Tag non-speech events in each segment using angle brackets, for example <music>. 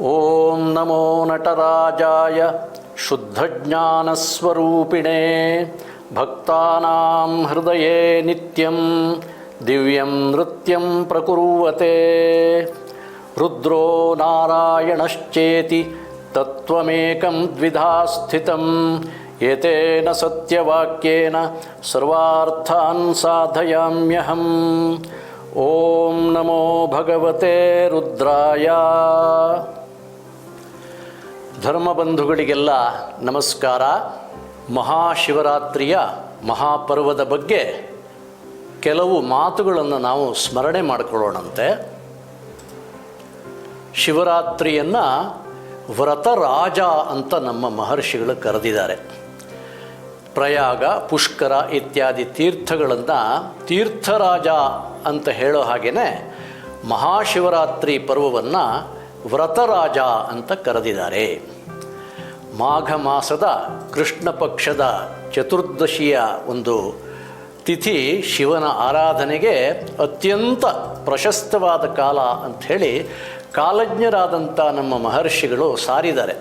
ॐ नमो नटराजाय शुद्धज्ञानस्वरूपिणे भक्तानां हृदये नित्यं दिव्यं नृत्यं प्रकुर्वते। रुद्रो नारायणश्चेति तत्त्वमेकं द्विधा स्थितं। एतेन सत्यवाक्येन सर्वार्थान् साधयाम्यहम्। ॐ नमो भगवते रुद्राय। ಧರ್ಮಬಂಧುಗಳಿಗೆಲ್ಲ ನಮಸ್ಕಾರ. ಮಹಾಶಿವರಾತ್ರಿಯ ಮಹಾಪರ್ವದ ಬಗ್ಗೆ ಕೆಲವು ಮಾತುಗಳನ್ನು ನಾವು ಸ್ಮರಣೆ ಮಾಡಿಕೊಳ್ಳೋಣಂತೆ. ಶಿವರಾತ್ರಿಯನ್ನು ವ್ರತರಾಜ ಅಂತ ನಮ್ಮ ಮಹರ್ಷಿಗಳು ಕರೆದಿದ್ದಾರೆ. ಪ್ರಯಾಗ, ಪುಷ್ಕರ ಇತ್ಯಾದಿ ತೀರ್ಥಗಳನ್ನು ತೀರ್ಥರಾಜ ಅಂತ ಹೇಳೋ ಹಾಗೆಯೇ ಮಹಾಶಿವರಾತ್ರಿ ಪರ್ವವನ್ನು ವ್ರತರಾಜ ಅಂತ ಕರೆದಿದ್ದಾರೆ. ಮಾಘ ಮಾಸದ ಕೃಷ್ಣ ಪಕ್ಷದ ಚತುರ್ದಶಿಯ ಒಂದು ತಿಥಿ ಶಿವನ ಆರಾಧನೆಗೆ ಅತ್ಯಂತ ಪ್ರಶಸ್ತವಾದ ಕಾಲ ಅಂಥೇಳಿ ಕಾಲಜ್ಞರಾದಂಥ ನಮ್ಮ ಮಹರ್ಷಿಗಳು ಸಾರಿದ್ದಾರೆ.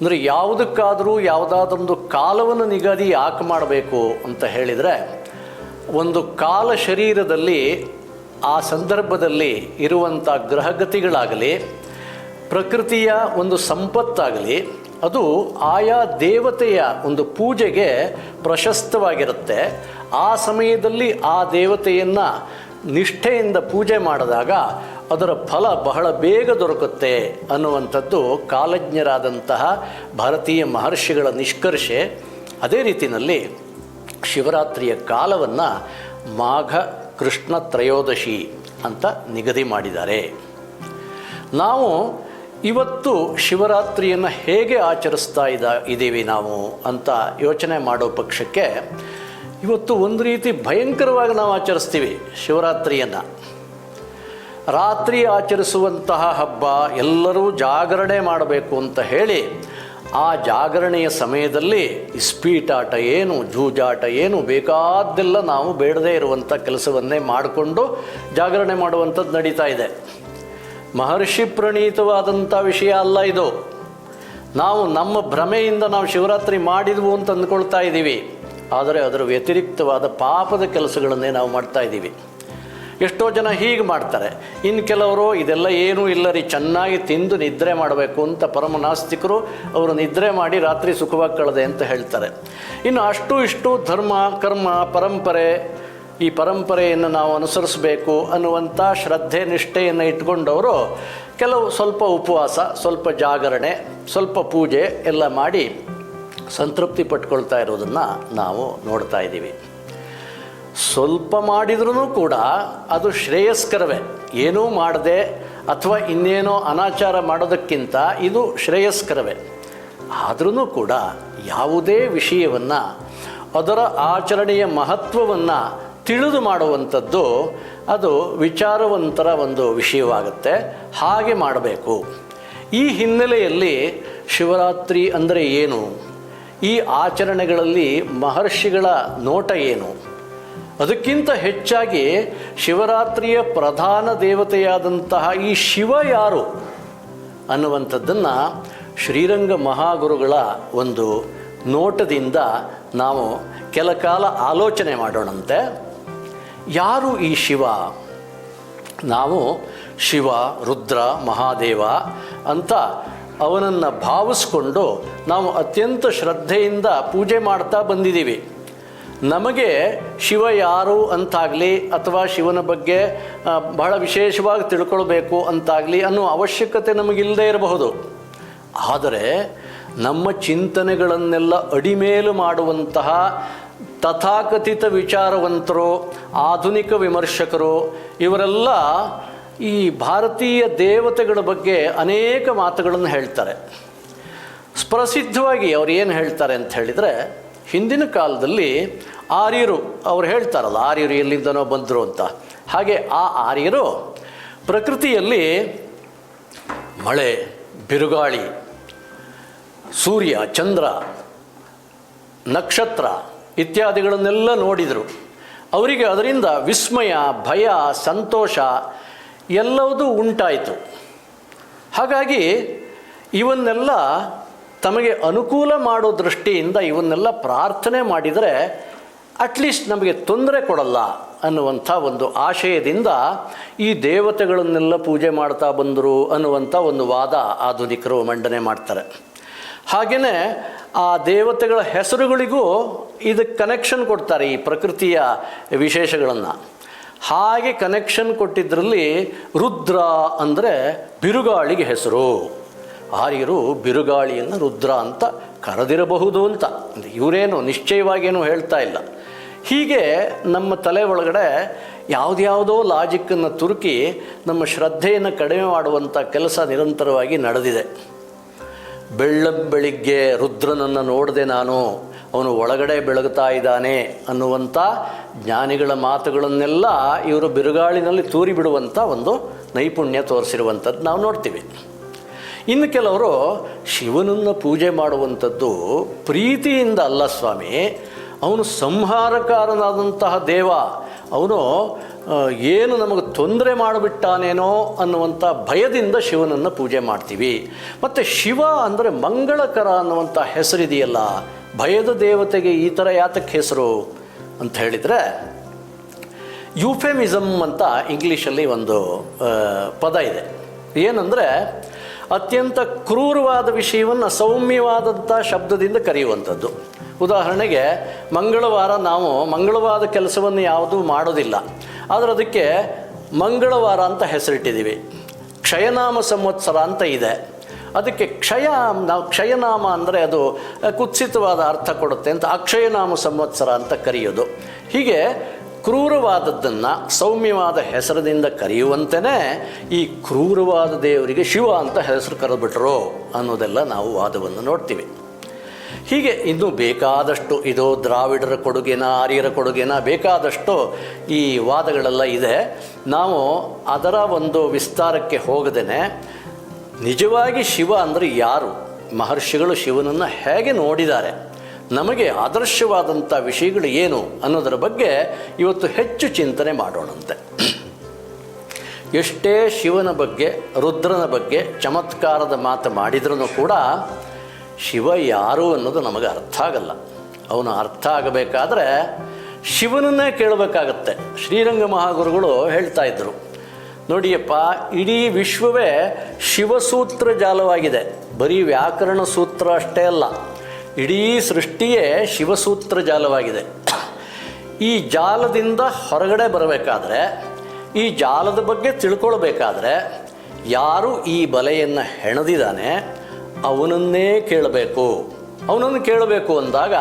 ಅಂದರೆ ಯಾವುದಕ್ಕಾದರೂ ಯಾವುದಾದೊಂದು ಕಾಲವನ್ನು ನಿಗದಿ ಯಾಕೆ ಮಾಡಬೇಕು ಅಂತ ಹೇಳಿದರೆ, ಒಂದು ಕಾಲ ಶರೀರದಲ್ಲಿ ಆ ಸಂದರ್ಭದಲ್ಲಿ ಇರುವಂಥ ಗ್ರಹಗತಿಗಳಾಗಲಿ, ಪ್ರಕೃತಿಯ ಒಂದು ಸಂಪತ್ತಾಗಲಿ, ಅದು ಆಯಾ ದೇವತೆಯ ಒಂದು ಪೂಜೆಗೆ ಪ್ರಶಸ್ತವಾಗಿರುತ್ತೆ. ಆ ಸಮಯದಲ್ಲಿ ಆ ದೇವತೆಯನ್ನು ನಿಷ್ಠೆಯಿಂದ ಪೂಜೆ ಮಾಡಿದಾಗ ಅದರ ಫಲ ಬಹಳ ಬೇಗ ದೊರಕುತ್ತೆ ಅನ್ನುವಂಥದ್ದು ಕಾಲಜ್ಞರಾದಂತಹ ಭಾರತೀಯ ಮಹರ್ಷಿಗಳ ನಿಷ್ಕರ್ಷೆ. ಅದೇ ರೀತಿಯಲ್ಲಿ ಶಿವರಾತ್ರಿಯ ಕಾಲವನ್ನು ಮಾಘ ಕೃಷ್ಣ ತ್ರಯೋದಶಿ ಅಂತ ನಿಗದಿ ಮಾಡಿದ್ದಾರೆ. ನಾವು ಇವತ್ತು ಶಿವರಾತ್ರಿಯನ್ನು ಹೇಗೆ ಆಚರಿಸ್ತಾ ಇದ್ದ ಇದ್ದೀವಿ ನಾವು ಅಂತ ಯೋಚನೆ ಮಾಡೋ ಪಕ್ಷಕ್ಕೆ ಇವತ್ತು ಒಂದು ರೀತಿ ಭಯಂಕರವಾಗಿ ನಾವು ಆಚರಿಸ್ತೀವಿ ಶಿವರಾತ್ರಿಯನ್ನು. ರಾತ್ರಿ ಆಚರಿಸುವಂತಹ ಹಬ್ಬ ಎಲ್ಲರೂ ಜಾಗರಣೆ ಮಾಡಬೇಕು ಅಂತ ಹೇಳಿ ಆ ಜಾಗರಣೆಯ ಸಮಯದಲ್ಲಿ ಸ್ಪೀಟಾಟ ಏನು, ಜೂಜಾಟ ಏನು ಬೇಕಾದ್ದೆಲ್ಲ ನಾವು ಬೇಡದೇ ಇರುವಂಥ ಕೆಲಸವನ್ನೇ ಮಾಡಿಕೊಂಡು ಜಾಗರಣೆ ಮಾಡುವಂಥದ್ದು ನಡೀತಾ ಇದೆ. ಮಹರ್ಷಿ ಪ್ರಣೀತವಾದಂಥ ವಿಷಯ ಅಲ್ಲ ಇದು. ನಾವು ನಮ್ಮ ಭ್ರಮೆಯಿಂದ ನಾವು ಶಿವರಾತ್ರಿ ಮಾಡಿದ್ವು ಅಂತ ಅಂದ್ಕೊಳ್ತಾ ಇದ್ದೀವಿ ಆದರೆ ಅದರ ವ್ಯತಿರಿಕ್ತವಾದ ಪಾಪದ ಕೆಲಸಗಳನ್ನೇ ನಾವು ಮಾಡ್ತಾ ಇದ್ದೀವಿ ಎಷ್ಟೋ ಜನ ಹೀಗೆ ಮಾಡ್ತಾರೆ. ಇನ್ನು ಕೆಲವರು, ಇದೆಲ್ಲ ಏನೂ ಇಲ್ಲ ರೀ, ಚೆನ್ನಾಗಿ ತಿಂದು ನಿದ್ರೆ ಮಾಡಬೇಕು ಅಂತ ಪರಮ ನಾಸ್ತಿಕರು ಅವರು ನಿದ್ರೆ ಮಾಡಿ ರಾತ್ರಿ ಸುಖವಾಗಿ ಕಳೆದೆ ಅಂತ ಹೇಳ್ತಾರೆ. ಇನ್ನು ಅಷ್ಟು ಇಷ್ಟು ಧರ್ಮ, ಕರ್ಮ, ಪರಂಪರೆ, ಈ ಪರಂಪರೆಯನ್ನು ನಾವು ಅನುಸರಿಸಬೇಕು ಅನ್ನುವಂಥ ಶ್ರದ್ಧೆ, ನಿಷ್ಠೆಯನ್ನು ಇಟ್ಕೊಂಡವರು ಕೆಲವು ಸ್ವಲ್ಪ ಉಪವಾಸ, ಸ್ವಲ್ಪ ಜಾಗರಣೆ, ಸ್ವಲ್ಪ ಪೂಜೆ ಎಲ್ಲ ಮಾಡಿ ಸಂತೃಪ್ತಿ ಪಟ್ಕೊಳ್ತಾ ಇರೋದನ್ನು ನಾವು ನೋಡ್ತಾ ಇದ್ದೀವಿ. ಸ್ವಲ್ಪ ಮಾಡಿದ್ರೂ ಕೂಡ ಅದು ಶ್ರೇಯಸ್ಕರವೇ. ಏನೂ ಮಾಡದೆ ಅಥವಾ ಇನ್ನೇನೋ ಅನಾಚಾರ ಮಾಡೋದಕ್ಕಿಂತ ಇದು ಶ್ರೇಯಸ್ಕರವೇ. ಆದ್ರೂ ಕೂಡ ಯಾವುದೇ ವಿಷಯವನ್ನು, ಅದರ ಆಚರಣೆಯ ಮಹತ್ವವನ್ನು ತಿಳಿದು ಮಾಡುವಂಥದ್ದು ಅದು ವಿಚಾರವಂತರ ಒಂದು ವಿಷಯವಾಗುತ್ತೆ. ಹಾಗೆ ಮಾಡಬೇಕು. ಈ ಹಿನ್ನೆಲೆಯಲ್ಲಿ ಶಿವರಾತ್ರಿ ಅಂದರೆ ಏನು? ಈ ಆಚರಣೆಗಳಲ್ಲಿ ಮಹರ್ಷಿಗಳ ನೋಟ ಏನು? ಅದಕ್ಕಿಂತ ಹೆಚ್ಚಾಗಿ ಶಿವರಾತ್ರಿಯ ಪ್ರಧಾನ ದೇವತೆಯಾದಂತಹ ಈ ಶಿವ ಯಾರು ಅನ್ನುವಂಥದ್ದನ್ನು ಶ್ರೀರಂಗ ಮಹಾಗುರುಗಳ ಒಂದು ನೋಟದಿಂದ ನಾವು ಕೆಲ ಕಾಲ ಆಲೋಚನೆ ಮಾಡೋಣಂತೆ. ಯಾರು ಈ ಶಿವ? ನಾವು ಶಿವ, ರುದ್ರ, ಮಹಾದೇವ ಅಂತ ಅವನನ್ನು ಭಾವಿಸ್ಕೊಂಡು ನಾವು ಅತ್ಯಂತ ಶ್ರದ್ಧೆಯಿಂದ ಪೂಜೆ ಮಾಡ್ತಾ ಬಂದಿದ್ದೀವಿ. ನಮಗೆ ಶಿವ ಯಾರು ಅಂತಾಗಲಿ ಅಥವಾ ಶಿವನ ಬಗ್ಗೆ ಬಹಳ ವಿಶೇಷವಾಗಿ ತಿಳ್ಕೊಳ್ಬೇಕು ಅಂತಾಗಲಿ ಅನ್ನೋ ಅವಶ್ಯಕತೆ ನಮಗಿಲ್ಲದೆ ಇರಬಹುದು. ಆದರೆ ನಮ್ಮ ಚಿಂತನೆಗಳನ್ನೆಲ್ಲ ಅಡಿಮೇಲು ಮಾಡುವಂತಹ ತಥಾಕಥಿತ ವಿಚಾರವಂತರು, ಆಧುನಿಕ ವಿಮರ್ಶಕರು, ಇವರೆಲ್ಲ ಈ ಭಾರತೀಯ ದೇವತೆಗಳ ಬಗ್ಗೆ ಅನೇಕ ಮಾತುಗಳನ್ನು ಹೇಳ್ತಾರೆ. ಪ್ರಸಿದ್ಧವಾಗಿ ಅವ್ರು ಏನು ಹೇಳ್ತಾರೆ ಅಂತ ಹೇಳಿದರೆ, ಹಿಂದಿನ ಕಾಲದಲ್ಲಿ ಆರ್ಯರು, ಅವ್ರು ಹೇಳ್ತಾರಲ್ಲ, ಆರ್ಯರು ಎಲ್ಲಿಂದನೋ ಬಂದರು ಅಂತ. ಹಾಗೆ ಆ ಆರ್ಯರು ಪ್ರಕೃತಿಯಲ್ಲಿ ಮಳೆ, ಬಿರುಗಾಳಿ, ಸೂರ್ಯ, ಚಂದ್ರ, ನಕ್ಷತ್ರ ಇತ್ಯಾದಿಗಳನ್ನೆಲ್ಲ ನೋಡಿದರು. ಅವರಿಗೆ ಅದರಿಂದ ವಿಸ್ಮಯ, ಭಯ, ಸಂತೋಷ ಎಲ್ಲವೂ ಉಂಟಾಯಿತು. ಹಾಗಾಗಿ ಇವನ್ನೆಲ್ಲ ತಮಗೆ ಅನುಕೂಲ ಮಾಡೋ ದೃಷ್ಟಿಯಿಂದ ಇವನ್ನೆಲ್ಲ ಪ್ರಾರ್ಥನೆ ಮಾಡಿದರೆ ಅಟ್ಲೀಸ್ಟ್ ನಮಗೆ ತೊಂದರೆ ಕೊಡಲ್ಲ ಅನ್ನುವಂಥ ಒಂದು ಆಶಯದಿಂದ ಈ ದೇವತೆಗಳನ್ನೆಲ್ಲ ಪೂಜೆ ಮಾಡ್ತಾ ಬಂದರು ಅನ್ನುವಂಥ ಒಂದು ವಾದ ಆಧುನಿಕರು ಮಂಡನೆ ಮಾಡ್ತಾರೆ. ಹಾಗೆಯೇ ಆ ದೇವತೆಗಳ ಹೆಸರುಗಳಿಗೂ ಇದಕ್ಕೆ ಕನೆಕ್ಷನ್ ಕೊಡ್ತಾರೆ ಈ ಪ್ರಕೃತಿಯ ವಿಶೇಷಗಳನ್ನು. ಹಾಗೆ ಕನೆಕ್ಷನ್ ಕೊಟ್ಟಿದ್ದರಲ್ಲಿ ರುದ್ರ ಅಂದರೆ ಬಿರುಗಾಳಿಗೆ ಹೆಸರು. ಆರ್ಯರು ಬಿರುಗಾಳಿಯನ್ನು ರುದ್ರ ಅಂತ ಕರೆದಿರಬಹುದು ಅಂತ. ಇವರೇನು ನಿಶ್ಚಯವಾಗೇನು ಹೇಳ್ತಾ ಇಲ್ಲ. ಹೀಗೆ ನಮ್ಮ ತಲೆ ಒಳಗಡೆ ಯಾವುದ್ಯಾವುದೋ ಲಾಜಿಕ್ಕನ್ನು ತುರುಕಿ ನಮ್ಮ ಶ್ರದ್ಧೆಯನ್ನು ಕಡಿಮೆ ಮಾಡುವಂಥ ಕೆಲಸ ನಿರಂತರವಾಗಿ ನಡೆದಿದೆ. ಬೆಳ್ಳಂಬೆಳಿಗ್ಗೆ ರುದ್ರನನ್ನು ನೋಡಿದೆ ನಾನು, ಅವನು ಒಳಗಡೆ ಬೆಳಗುತ್ತಾ ಇದ್ದಾನೆ ಅನ್ನುವಂಥ ಜ್ಞಾನಿಗಳ ಮಾತುಗಳನ್ನೆಲ್ಲ ಇವರು ಬಿರುಗಾಳಿನಲ್ಲಿ ತೂರಿ ಬಿಡುವಂಥ ಒಂದು ನೈಪುಣ್ಯ ತೋರಿಸಿರುವಂಥದ್ದು ನಾವು ನೋಡ್ತೀವಿ. ಇನ್ನು ಕೆಲವರು ಶಿವನನ್ನು ಪೂಜೆ ಮಾಡುವಂಥದ್ದು ಪ್ರೀತಿಯಿಂದ ಅಲ್ಲ ಸ್ವಾಮಿ. ಅವನು ಸಂಹಾರಕಾರನಾದಂತಹ ದೇವ. ಅವನು ಏನು ನಮಗೆ ತೊಂದರೆ ಮಾಡಿಬಿಟ್ಟಾನೇನೋ ಅನ್ನುವಂಥ ಭಯದಿಂದ ಶಿವನನ್ನು ಪೂಜೆ ಮಾಡ್ತೀವಿ. ಮತ್ತು ಶಿವ ಅಂದರೆ ಮಂಗಳಕರ ಅನ್ನುವಂಥ ಹೆಸರಿದೆಯಲ್ಲ. ಭಯದ ದೇವತೆಗೆ ಈ ಥರ ಯಾತಕ್ಕೆ ಹೆಸರು ಅಂತ ಹೇಳಿದರೆ ಯುಫೆಮಿಸಮ್ ಅಂತ ಇಂಗ್ಲೀಷಲ್ಲಿ ಒಂದು ಪದ ಇದೆ. ಏನಂದರೆ ಅತ್ಯಂತ ಕ್ರೂರವಾದ ವಿಷಯವನ್ನು ಸೌಮ್ಯವಾದಂಥ ಶಬ್ದದಿಂದ ಕರೆಯುವಂಥದ್ದು. ಉದಾಹರಣೆಗೆ, ಮಂಗಳವಾರ ನಾವು ಮಂಗಳವಾದ ಕೆಲಸವನ್ನು ಯಾವುದೂ ಮಾಡೋದಿಲ್ಲ. ಆದರೆ ಅದಕ್ಕೆ ಮಂಗಳವಾರ ಅಂತ ಹೆಸರಿಟ್ಟಿದ್ದೀವಿ. ಕ್ಷಯನಾಮ ಸಂವತ್ಸರ ಅಂತ ಇದೆ. ಅದಕ್ಕೆ ಕ್ಷಯ, ನಾವು ಕ್ಷಯನಾಮ ಅಂದರೆ ಅದು ಕುತ್ಸಿತವಾದ ಅರ್ಥ ಕೊಡುತ್ತೆ ಅಂತ ಅಕ್ಷಯನಾಮ ಸಂವತ್ಸರ ಅಂತ ಕರೆಯೋದು. ಹೀಗೆ ಕ್ರೂರವಾದದ್ದನ್ನು ಸೌಮ್ಯವಾದ ಹೆಸರಿನಿಂದ ಕರೆಯುವಂತೆಯೇ ಈ ಕ್ರೂರವಾದ ದೇವರಿಗೆ ಶಿವ ಅಂತ ಹೆಸರು ಕರೆದುಬಿಟ್ರು ಅನ್ನೋದೆಲ್ಲ ನಾವು ವಾದವನ್ನು ನೋಡ್ತೀವಿ. ಹೀಗೆ ಇನ್ನೂ ಬೇಕಾದಷ್ಟು ಇದು ದ್ರಾವಿಡರ ಕೊಡುಗೆನ ಆರ್ಯರ ಕೊಡುಗೆನ ಬೇಕಾದಷ್ಟು ಈ ವಾದಗಳೆಲ್ಲ ಇದೆ. ನಾವು ಅದರ ಒಂದು ವಿಸ್ತಾರಕ್ಕೆ ಹೋಗದೇನೆ ನಿಜವಾಗಿ ಶಿವ ಅಂದರೆ ಯಾರು? ಮಹರ್ಷಿಗಳು ಶಿವನನ್ನು ಹೇಗೆ ನೋಡಿದ್ದಾರೆ? ನಮಗೆ ಆದರ್ಶವಾದಂಥ ವಿಷಯಗಳು ಏನು ಅನ್ನೋದರ ಬಗ್ಗೆ ಇವತ್ತು ಹೆಚ್ಚು ಚಿಂತನೆ ಮಾಡೋಣಂತೆ. ಎಷ್ಟೇ ಶಿವನ ಬಗ್ಗೆ, ರುದ್ರನ ಬಗ್ಗೆ ಚಮತ್ಕಾರದ ಮಾತು ಮಾಡಿದ್ರೂ ಕೂಡ ಶಿವ ಯಾರು ಅನ್ನೋದು ನಮಗೆ ಅರ್ಥ ಆಗಲ್ಲ. ಅವನು ಅರ್ಥ ಆಗಬೇಕಾದ್ರೆ ಶಿವನನ್ನೇ ಕೇಳಬೇಕಾಗತ್ತೆ. ಶ್ರೀರಂಗ ಮಹಾಗುರುಗಳು ಹೇಳ್ತಾ ಇದ್ದರು ನೋಡಿಯಪ್ಪ, ಇಡೀ ವಿಶ್ವವೇ ಶಿವಸೂತ್ರ ಜಾಲವಾಗಿದೆ. ಬರೀ ವ್ಯಾಕರಣ ಸೂತ್ರ ಅಷ್ಟೇ ಅಲ್ಲ. ಇಡೀ ಸೃಷ್ಟಿಯೇ ಶಿವಸೂತ್ರ ಜಾಲವಾಗಿದೆ. ಈ ಜಾಲದಿಂದ ಹೊರಗಡೆ ಬರಬೇಕಾದ್ರೆ, ಈ ಜಾಲದ ಬಗ್ಗೆ ತಿಳ್ಕೊಳ್ಬೇಕಾದ್ರೆ, ಯಾರು ಈ ಬಲೆಯನ್ನು ಹೆಣದಿದ್ದಾನೆ ಅವನನ್ನೇ ಕೇಳಬೇಕು. ಅವನನ್ನು ಕೇಳಬೇಕು ಅಂದಾಗ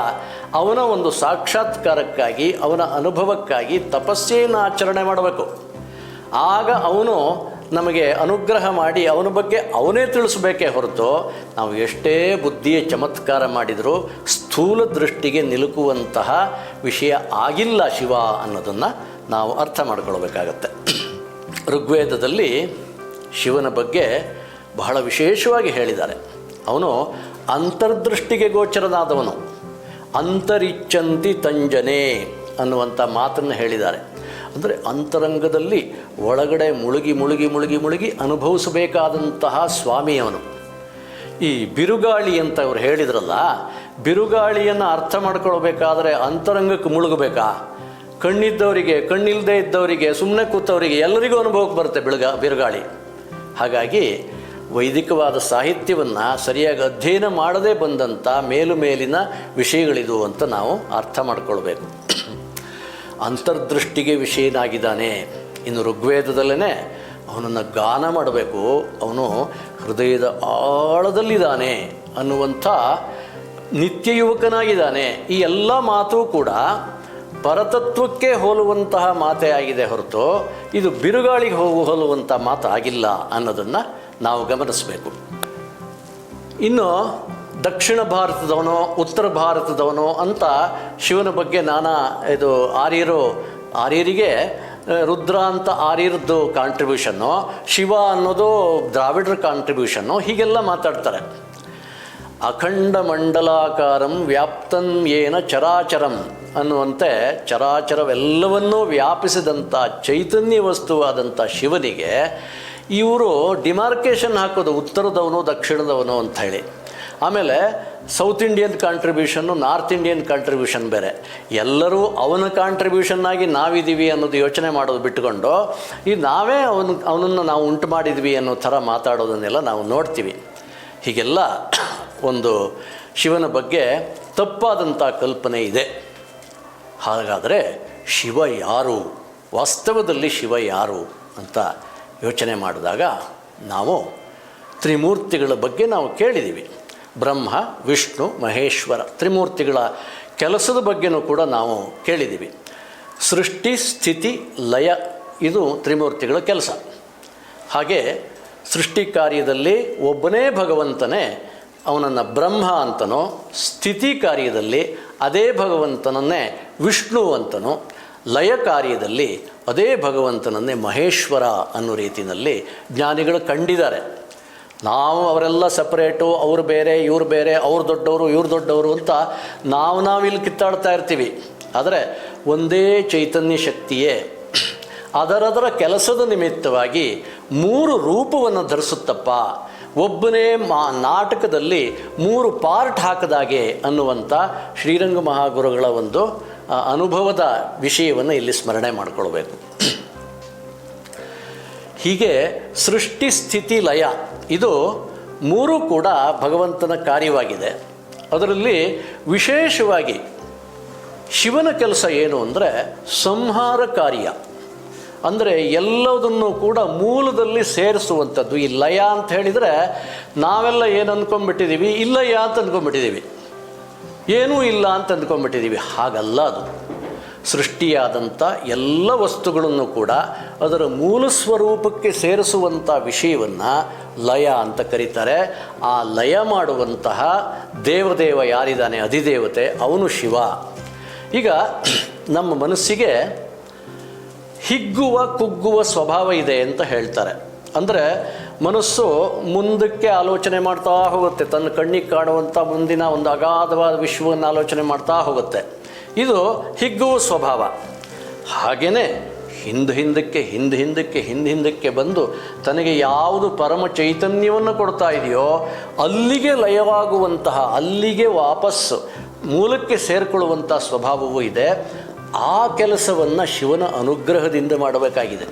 ಅವನ ಒಂದು ಸಾಕ್ಷಾತ್ಕಾರಕ್ಕಾಗಿ, ಅವನ ಅನುಭವಕ್ಕಾಗಿ ತಪಸ್ಸೆಯನ್ನು ಆಚರಣೆ ಮಾಡಬೇಕು. ಆಗ ಅವನು ನಮಗೆ ಅನುಗ್ರಹ ಮಾಡಿ ಅವನ ಬಗ್ಗೆ ಅವನೇ ತಿಳಿಸ್ಬೇಕೇ ಹೊರತು ನಾವು ಎಷ್ಟೇ ಬುದ್ಧಿಯ ಚಮತ್ಕಾರ ಮಾಡಿದರೂ ಸ್ಥೂಲ ದೃಷ್ಟಿಗೆ ನಿಲುಕುವಂತಹ ವಿಷಯ ಆಗಿಲ್ಲ ಶಿವ ಅನ್ನೋದನ್ನು ನಾವು ಅರ್ಥ ಮಾಡ್ಕೊಳ್ಬೇಕಾಗತ್ತೆ. ಋಗ್ವೇದದಲ್ಲಿ ಶಿವನ ಬಗ್ಗೆ ಬಹಳ ವಿಶೇಷವಾಗಿ ಹೇಳಿದ್ದಾರೆ. ಅವನು ಅಂತರ್ದೃಷ್ಟಿಗೆ ಗೋಚರನಾದವನು. ಅಂತರಿಚ್ಛಂತಿ ತಂಜನೆ ಅನ್ನುವಂಥ ಮಾತನ್ನು ಹೇಳಿದ್ದಾರೆ. ಅಂದರೆ ಅಂತರಂಗದಲ್ಲಿ ಒಳಗಡೆ ಮುಳುಗಿ ಮುಳುಗಿ ಮುಳುಗಿ ಮುಳುಗಿ ಅನುಭವಿಸಬೇಕಾದಂತಹ ಸ್ವಾಮಿಯವನು ಈ ಬಿರುಗಾಳಿ ಅಂತ ಅವ್ರು ಹೇಳಿದ್ರಲ್ಲ, ಬಿರುಗಾಳಿಯನ್ನು ಅರ್ಥ ಮಾಡ್ಕೊಳ್ಬೇಕಾದ್ರೆ ಅಂತರಂಗಕ್ಕೆ ಮುಳುಗಬೇಕಾ? ಕಣ್ಣಿದ್ದವರಿಗೆ ಕಣ್ಣಿಲ್ಲದೆ ಇದ್ದವರಿಗೆ ಸುಮ್ಮನೆ ಕೂತವರಿಗೆ ಎಲ್ಲರಿಗೂ ಅನುಭವಕ್ಕೆ ಬರುತ್ತೆ ಬಿಳುಗ, ಬಿರುಗಾಳಿ. ಹಾಗಾಗಿ ವೈದಿಕವಾದ ಸಾಹಿತ್ಯವನ್ನು ಸರಿಯಾಗಿ ಅಧ್ಯಯನ ಮಾಡದೇ ಬಂದಂಥ ಮೇಲು ಮೇಲಿನ ವಿಷಯಗಳಿದು ಅಂತ ನಾವು ಅರ್ಥ ಮಾಡ್ಕೊಳ್ಬೇಕು. ಅಂತರ್ದೃಷ್ಟಿಗೆ ವಿಷಯನಾಗಿದ್ದಾನೆ. ಇನ್ನು ಋಗ್ವೇದದಲ್ಲೇ ಅವನನ್ನು ಗಾನ ಮಾಡಬೇಕು. ಅವನು ಹೃದಯದ ಆಳದಲ್ಲಿದ್ದಾನೆ ಅನ್ನುವಂಥ ನಿತ್ಯ ಯುವಕನಾಗಿದ್ದಾನೆ ಈ ಎಲ್ಲ ಮಾತು ಕೂಡ ಪರತತ್ವಕ್ಕೆ ಹೋಲುವಂತಹ ಮಾತೇ ಆಗಿದೆ ಹೊರತು ಇದು ಬಿರುಗಾಳಿಗೆ ಹೋಗು ಹೋಲುವಂಥ ಮಾತು ಆಗಿಲ್ಲ ಅನ್ನೋದನ್ನು ನಾವು ಗಮನಿಸಬೇಕು. ಇನ್ನು ದಕ್ಷಿಣ ಭಾರತದವನೋ, ಉತ್ತರ ಭಾರತದವನೋ ಅಂತ ಶಿವನ ಬಗ್ಗೆ ನಾನಾ ಇದು ಆರ್ಯರು, ಆರ್ಯರಿಗೆ ರುದ್ರ ಅಂತ ಆರ್ಯರದ್ದು ಕಾಂಟ್ರಿಬ್ಯೂಷನ್ನು ಶಿವ ಅನ್ನೋದು ದ್ರಾವಿಡರ ಕಾಂಟ್ರಿಬ್ಯೂಷನ್ನು ಹೀಗೆಲ್ಲ ಮಾತಾಡ್ತಾರೆ. ಅಖಂಡ ಮಂಡಲಾಕಾರಂ ವ್ಯಾಪ್ತಂ ಏನ ಚರಾಚರಂ ಅನ್ನುವಂತೆ ಚರಾಚರವೆಲ್ಲವನ್ನೂ ವ್ಯಾಪಿಸಿದಂಥ ಚೈತನ್ಯ ವಸ್ತುವಾದಂಥ ಶಿವನಿಗೆ ಇವರು ಡಿಮಾರ್ಕೇಶನ್ ಹಾಕೋದು ಉತ್ತರದವನು, ದಕ್ಷಿಣದವನು ಅಂತ ಹೇಳಿ. ಆಮೇಲೆ ಸೌತ್ ಇಂಡಿಯನ್ ಕಾಂಟ್ರಿಬ್ಯೂಷನ್ನು ನಾರ್ತ್ ಇಂಡಿಯನ್ ಕಾಂಟ್ರಿಬ್ಯೂಷನ್ ಬೇರೆ. ಎಲ್ಲರೂ ಅವನ ಕಾಂಟ್ರಿಬ್ಯೂಷನ್ ಆಗಿ ನಾವಿದ್ದೀವಿ ಅನ್ನೋದು ಯೋಚನೆ ಮಾಡೋದು ಬಿಟ್ಟುಕೊಂಡು ಈ ನಾವೇ ಅವನು, ಅವನನ್ನು ನಾವು ಉಂಟು ಮಾಡಿದ್ವಿ ಅನ್ನೋ ಥರ ಮಾತಾಡೋದನ್ನೆಲ್ಲ ನಾವು ನೋಡ್ತೀವಿ. ಹೀಗೆಲ್ಲ <coughs> ಒಂದು ಶಿವನ ಬಗ್ಗೆ ತಪ್ಪಾದಂಥ ಕಲ್ಪನೆ ಇದೆ. ಹಾಗಾದರೆ ಶಿವ ಯಾರು? ವಾಸ್ತವದಲ್ಲಿ ಶಿವ ಯಾರು ಅಂತ ಯೋಚನೆ ಮಾಡಿದಾಗ ನಾವು ತ್ರಿಮೂರ್ತಿಗಳ ಬಗ್ಗೆ ನಾವು ಕೇಳಿದ್ದೀವಿ. ಬ್ರಹ್ಮ, ವಿಷ್ಣು, ಮಹೇಶ್ವರ ತ್ರಿಮೂರ್ತಿಗಳ ಕೆಲಸದ ಬಗ್ಗೆನೂ ಕೂಡ ನಾವು ಕೇಳಿದ್ದೀವಿ. ಸೃಷ್ಟಿ, ಸ್ಥಿತಿ, ಲಯ ಇದು ತ್ರಿಮೂರ್ತಿಗಳ ಕೆಲಸ. ಹಾಗೆ ಸೃಷ್ಟಿ ಕಾರ್ಯದಲ್ಲಿ ಒಬ್ಬನೇ ಭಗವಂತನೇ, ಅವನನ್ನು ಬ್ರಹ್ಮ ಅಂತನೋ, ಸ್ಥಿತಿ ಕಾರ್ಯದಲ್ಲಿ ಅದೇ ಭಗವಂತನನ್ನೇ ವಿಷ್ಣು ಅಂತನೋ, ಲಯ ಕಾರ್ಯದಲ್ಲಿ ಅದೇ ಭಗವಂತನನ್ನೇ ಮಹೇಶ್ವರ ಅನ್ನೋ ರೀತಿಯಲ್ಲಿ ಜ್ಞಾನಿಗಳು ಕಂಡಿದ್ದಾರೆ. ನಾವು ಅವರೆಲ್ಲ ಸಪ್ರೇಟು ಅವ್ರು ಬೇರೆ, ಇವ್ರು ಬೇರೆ, ಅವ್ರು ದೊಡ್ಡವರು, ಇವ್ರು ದೊಡ್ಡವರು ಅಂತ ನಾವು ನಾವಿಲ್ಲಿ ಕಿತ್ತಾಡ್ತಾ ಇರ್ತೀವಿ. ಆದರೆ ಒಂದೇ ಚೈತನ್ಯ ಶಕ್ತಿಯೇ ಅದರದರ ಕೆಲಸದ ನಿಮಿತ್ತವಾಗಿ ಮೂರು ರೂಪವನ್ನು ಧರಿಸುತ್ತಪ್ಪ. ಒಬ್ಬನೇ ಮಾ, ನಾಟಕದಲ್ಲಿ ಮೂರು ಪಾರ್ಟ್ ಹಾಕದಾಗೆ ಅನ್ನುವಂಥ ಶ್ರೀರಂಗ ಮಹಾಗುರುಗಳ ಒಂದು ಅನುಭವದ ವಿಷಯವನ್ನು ಇಲ್ಲಿ ಸ್ಮರಣೆ ಮಾಡಿಕೊಳ್ಬೇಕು. ಹೀಗೆ ಸೃಷ್ಟಿ ಸ್ಥಿತಿ ಲಯ. ಇದು ಮೂರೂ ಕೂಡ ಭಗವಂತನ ಕಾರ್ಯವಾಗಿದೆ. ಅದರಲ್ಲಿ ವಿಶೇಷವಾಗಿ ಶಿವನ ಕೆಲಸ ಏನು ಅಂದರೆ ಸಂಹಾರ ಕಾರ್ಯ. ಅಂದರೆ ಎಲ್ಲದನ್ನು ಕೂಡ ಮೂಲದಲ್ಲಿ ಸೇರಿಸುವಂಥದ್ದು. ಈ ಲಯ ಅಂತ ಹೇಳಿದರೆ ನಾವೆಲ್ಲ ಏನು ಅಂದ್ಕೊಂಡ್ಬಿಟ್ಟಿದ್ದೀವಿ ಇಲ್ಲಯ್ಯ ಅಂತ ಅಂದ್ಕೊಂಡ್ಬಿಟ್ಟಿದ್ದೀವಿ ಏನೂ ಇಲ್ಲ ಅಂತ ಅಂದ್ಕೊಂಡ್ಬಿಟ್ಟಿದ್ದೀವಿ ಹಾಗಲ್ಲ ಅದು. ಸೃಷ್ಟಿಯಾದಂಥ ಎಲ್ಲ ವಸ್ತುಗಳನ್ನು ಕೂಡ ಅದರ ಮೂಲ ಸ್ವರೂಪಕ್ಕೆ ಸೇರಿಸುವಂಥ ವಿಷಯವನ್ನು ಲಯ ಅಂತ ಕರೀತಾರೆ. ಆ ಲಯ ಮಾಡುವಂತಹ ದೇವದೇವ ಯಾರಿದ್ದಾನೆ? ಅಧಿದೇವತೆ, ಅವನು ಶಿವ. ಈಗ ನಮ್ಮ ಮನಸ್ಸಿಗೆ ಹಿಗ್ಗುವ, ಕುಗ್ಗುವ ಸ್ವಭಾವ ಇದೆ ಅಂತ ಹೇಳ್ತಾರೆ. ಅಂದರೆ ಮನಸ್ಸು ಮುಂದಕ್ಕೆ ಆಲೋಚನೆ ಮಾಡ್ತಾ ಹೋಗುತ್ತೆ. ತನ್ನ ಕಣ್ಣಿಗೆ ಕಾಣುವಂಥ ಮುಂದಿನ ಒಂದು ಅಗಾಧವಾದ ವಿಶ್ವವನ್ನು ಆಲೋಚನೆ ಮಾಡ್ತಾ ಹೋಗುತ್ತೆ. ಇದು ಹಿಗ್ಗುವ ಸ್ವಭಾವ. ಹಾಗೆಯೇ ಹಿಂದೆ ಹಿಂದಕ್ಕೆ ಹಿಂದೆ ಹಿಂದಕ್ಕೆ ಹಿಂದೆ ಹಿಂದಕ್ಕೆ ಬಂದು ತನಗೆ ಯಾವುದು ಪರಮ ಚೈತನ್ಯವನ್ನು ಕೊಡ್ತಾ ಇದೆಯೋ, ಅಲ್ಲಿಗೆ ಲಯವಾಗುವಂತಹ, ಅಲ್ಲಿಗೆ ವಾಪಸ್ಸು ಮೂಲಕ್ಕೆ ಸೇರಿಕೊಳ್ಳುವಂಥ ಸ್ವಭಾವವೂ ಇದೆ. ಆ ಕೆಲಸವನ್ನು ಶಿವನ ಅನುಗ್ರಹದಿಂದ ಮಾಡಬೇಕಾಗಿದೆ.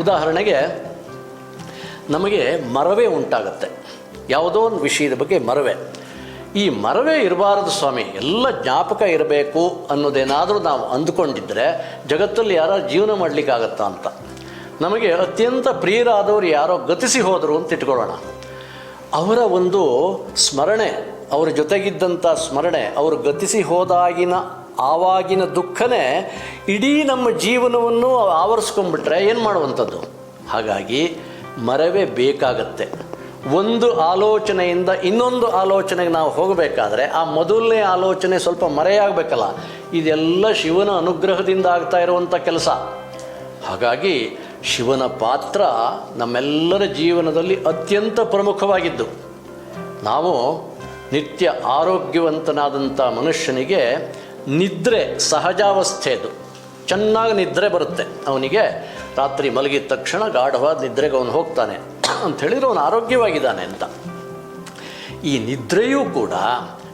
ಉದಾಹರಣೆಗೆ, ನಮಗೆ ಮರವೇ ಉಂಟಾಗತ್ತೆ. ಯಾವುದೋ ಒಂದು ವಿಷಯದ ಬಗ್ಗೆ ಮರವೇ. ಈ ಮರವೇ ಇರಬಾರದು ಸ್ವಾಮಿ, ಎಲ್ಲ ಜ್ಞಾಪಕ ಇರಬೇಕು ಅನ್ನೋದೇನಾದರೂ ನಾವು ಅಂದುಕೊಂಡಿದ್ದರೆ ಜಗತ್ತಲ್ಲಿ ಯಾರೋ ಜೀವನ ಮಾಡಲಿಕ್ಕಾಗತ್ತಾ ಅಂತ. ನಮಗೆ ಅತ್ಯಂತ ಪ್ರಿಯರಾದವರು ಯಾರೋ ಗತಿಸಿ ಹೋದರು ಅಂತ ಇಟ್ಕೊಳ್ಳೋಣ. ಅವರ ಒಂದು ಸ್ಮರಣೆ, ಅವರ ಜೊತೆಗಿದ್ದಂಥ ಸ್ಮರಣೆ, ಅವರು ಗತಿಸಿ ಹೋದಾಗಿನ ಆವಾಗಿನ ದುಃಖನೇ ಇಡೀ ನಮ್ಮ ಜೀವನವನ್ನು ಆವರಿಸ್ಕೊಂಡ್ಬಿಟ್ರೆ ಏನು ಮಾಡುವಂಥದ್ದು? ಹಾಗಾಗಿ ಮರವೇ ಬೇಕಾಗತ್ತೆ. ಒಂದು ಆಲೋಚನೆಯಿಂದ ಇನ್ನೊಂದು ಆಲೋಚನೆಗೆ ನಾವು ಹೋಗಬೇಕಾದ್ರೆ ಆ ಮೊದಲನೇ ಆಲೋಚನೆ ಸ್ವಲ್ಪ ಮರೆಯಾಗಬೇಕಲ್ಲ. ಇದೆಲ್ಲ ಶಿವನ ಅನುಗ್ರಹದಿಂದ ಆಗ್ತಾ ಇರುವಂಥ ಕೆಲಸ. ಹಾಗಾಗಿ ಶಿವನ ಪಾತ್ರ ನಮ್ಮೆಲ್ಲರ ಜೀವನದಲ್ಲಿ ಅತ್ಯಂತ ಪ್ರಮುಖವಾಗಿದ್ದು. ನಾವು ನಿತ್ಯ ಆರೋಗ್ಯವಂತನಾದಂಥ ಮನುಷ್ಯನಿಗೆ ನಿದ್ರೆ ಸಹಜಾವಸ್ಥೆಯದು ಚೆನ್ನಾಗಿ ನಿದ್ರೆ ಬರುತ್ತೆ. ಅವನಿಗೆ ರಾತ್ರಿ ಮಲಗಿದ ತಕ್ಷಣ ಗಾಢವಾದ ನಿದ್ರೆಗೆ ಅವನು ಹೋಗ್ತಾನೆ. ಅಂತ ಹೇಳಿದರೆ ಅವನು ಆರೋಗ್ಯವಾಗಿದ್ದಾನೆ ಅಂತ. ಈ ನಿದ್ರೆಯೂ ಕೂಡ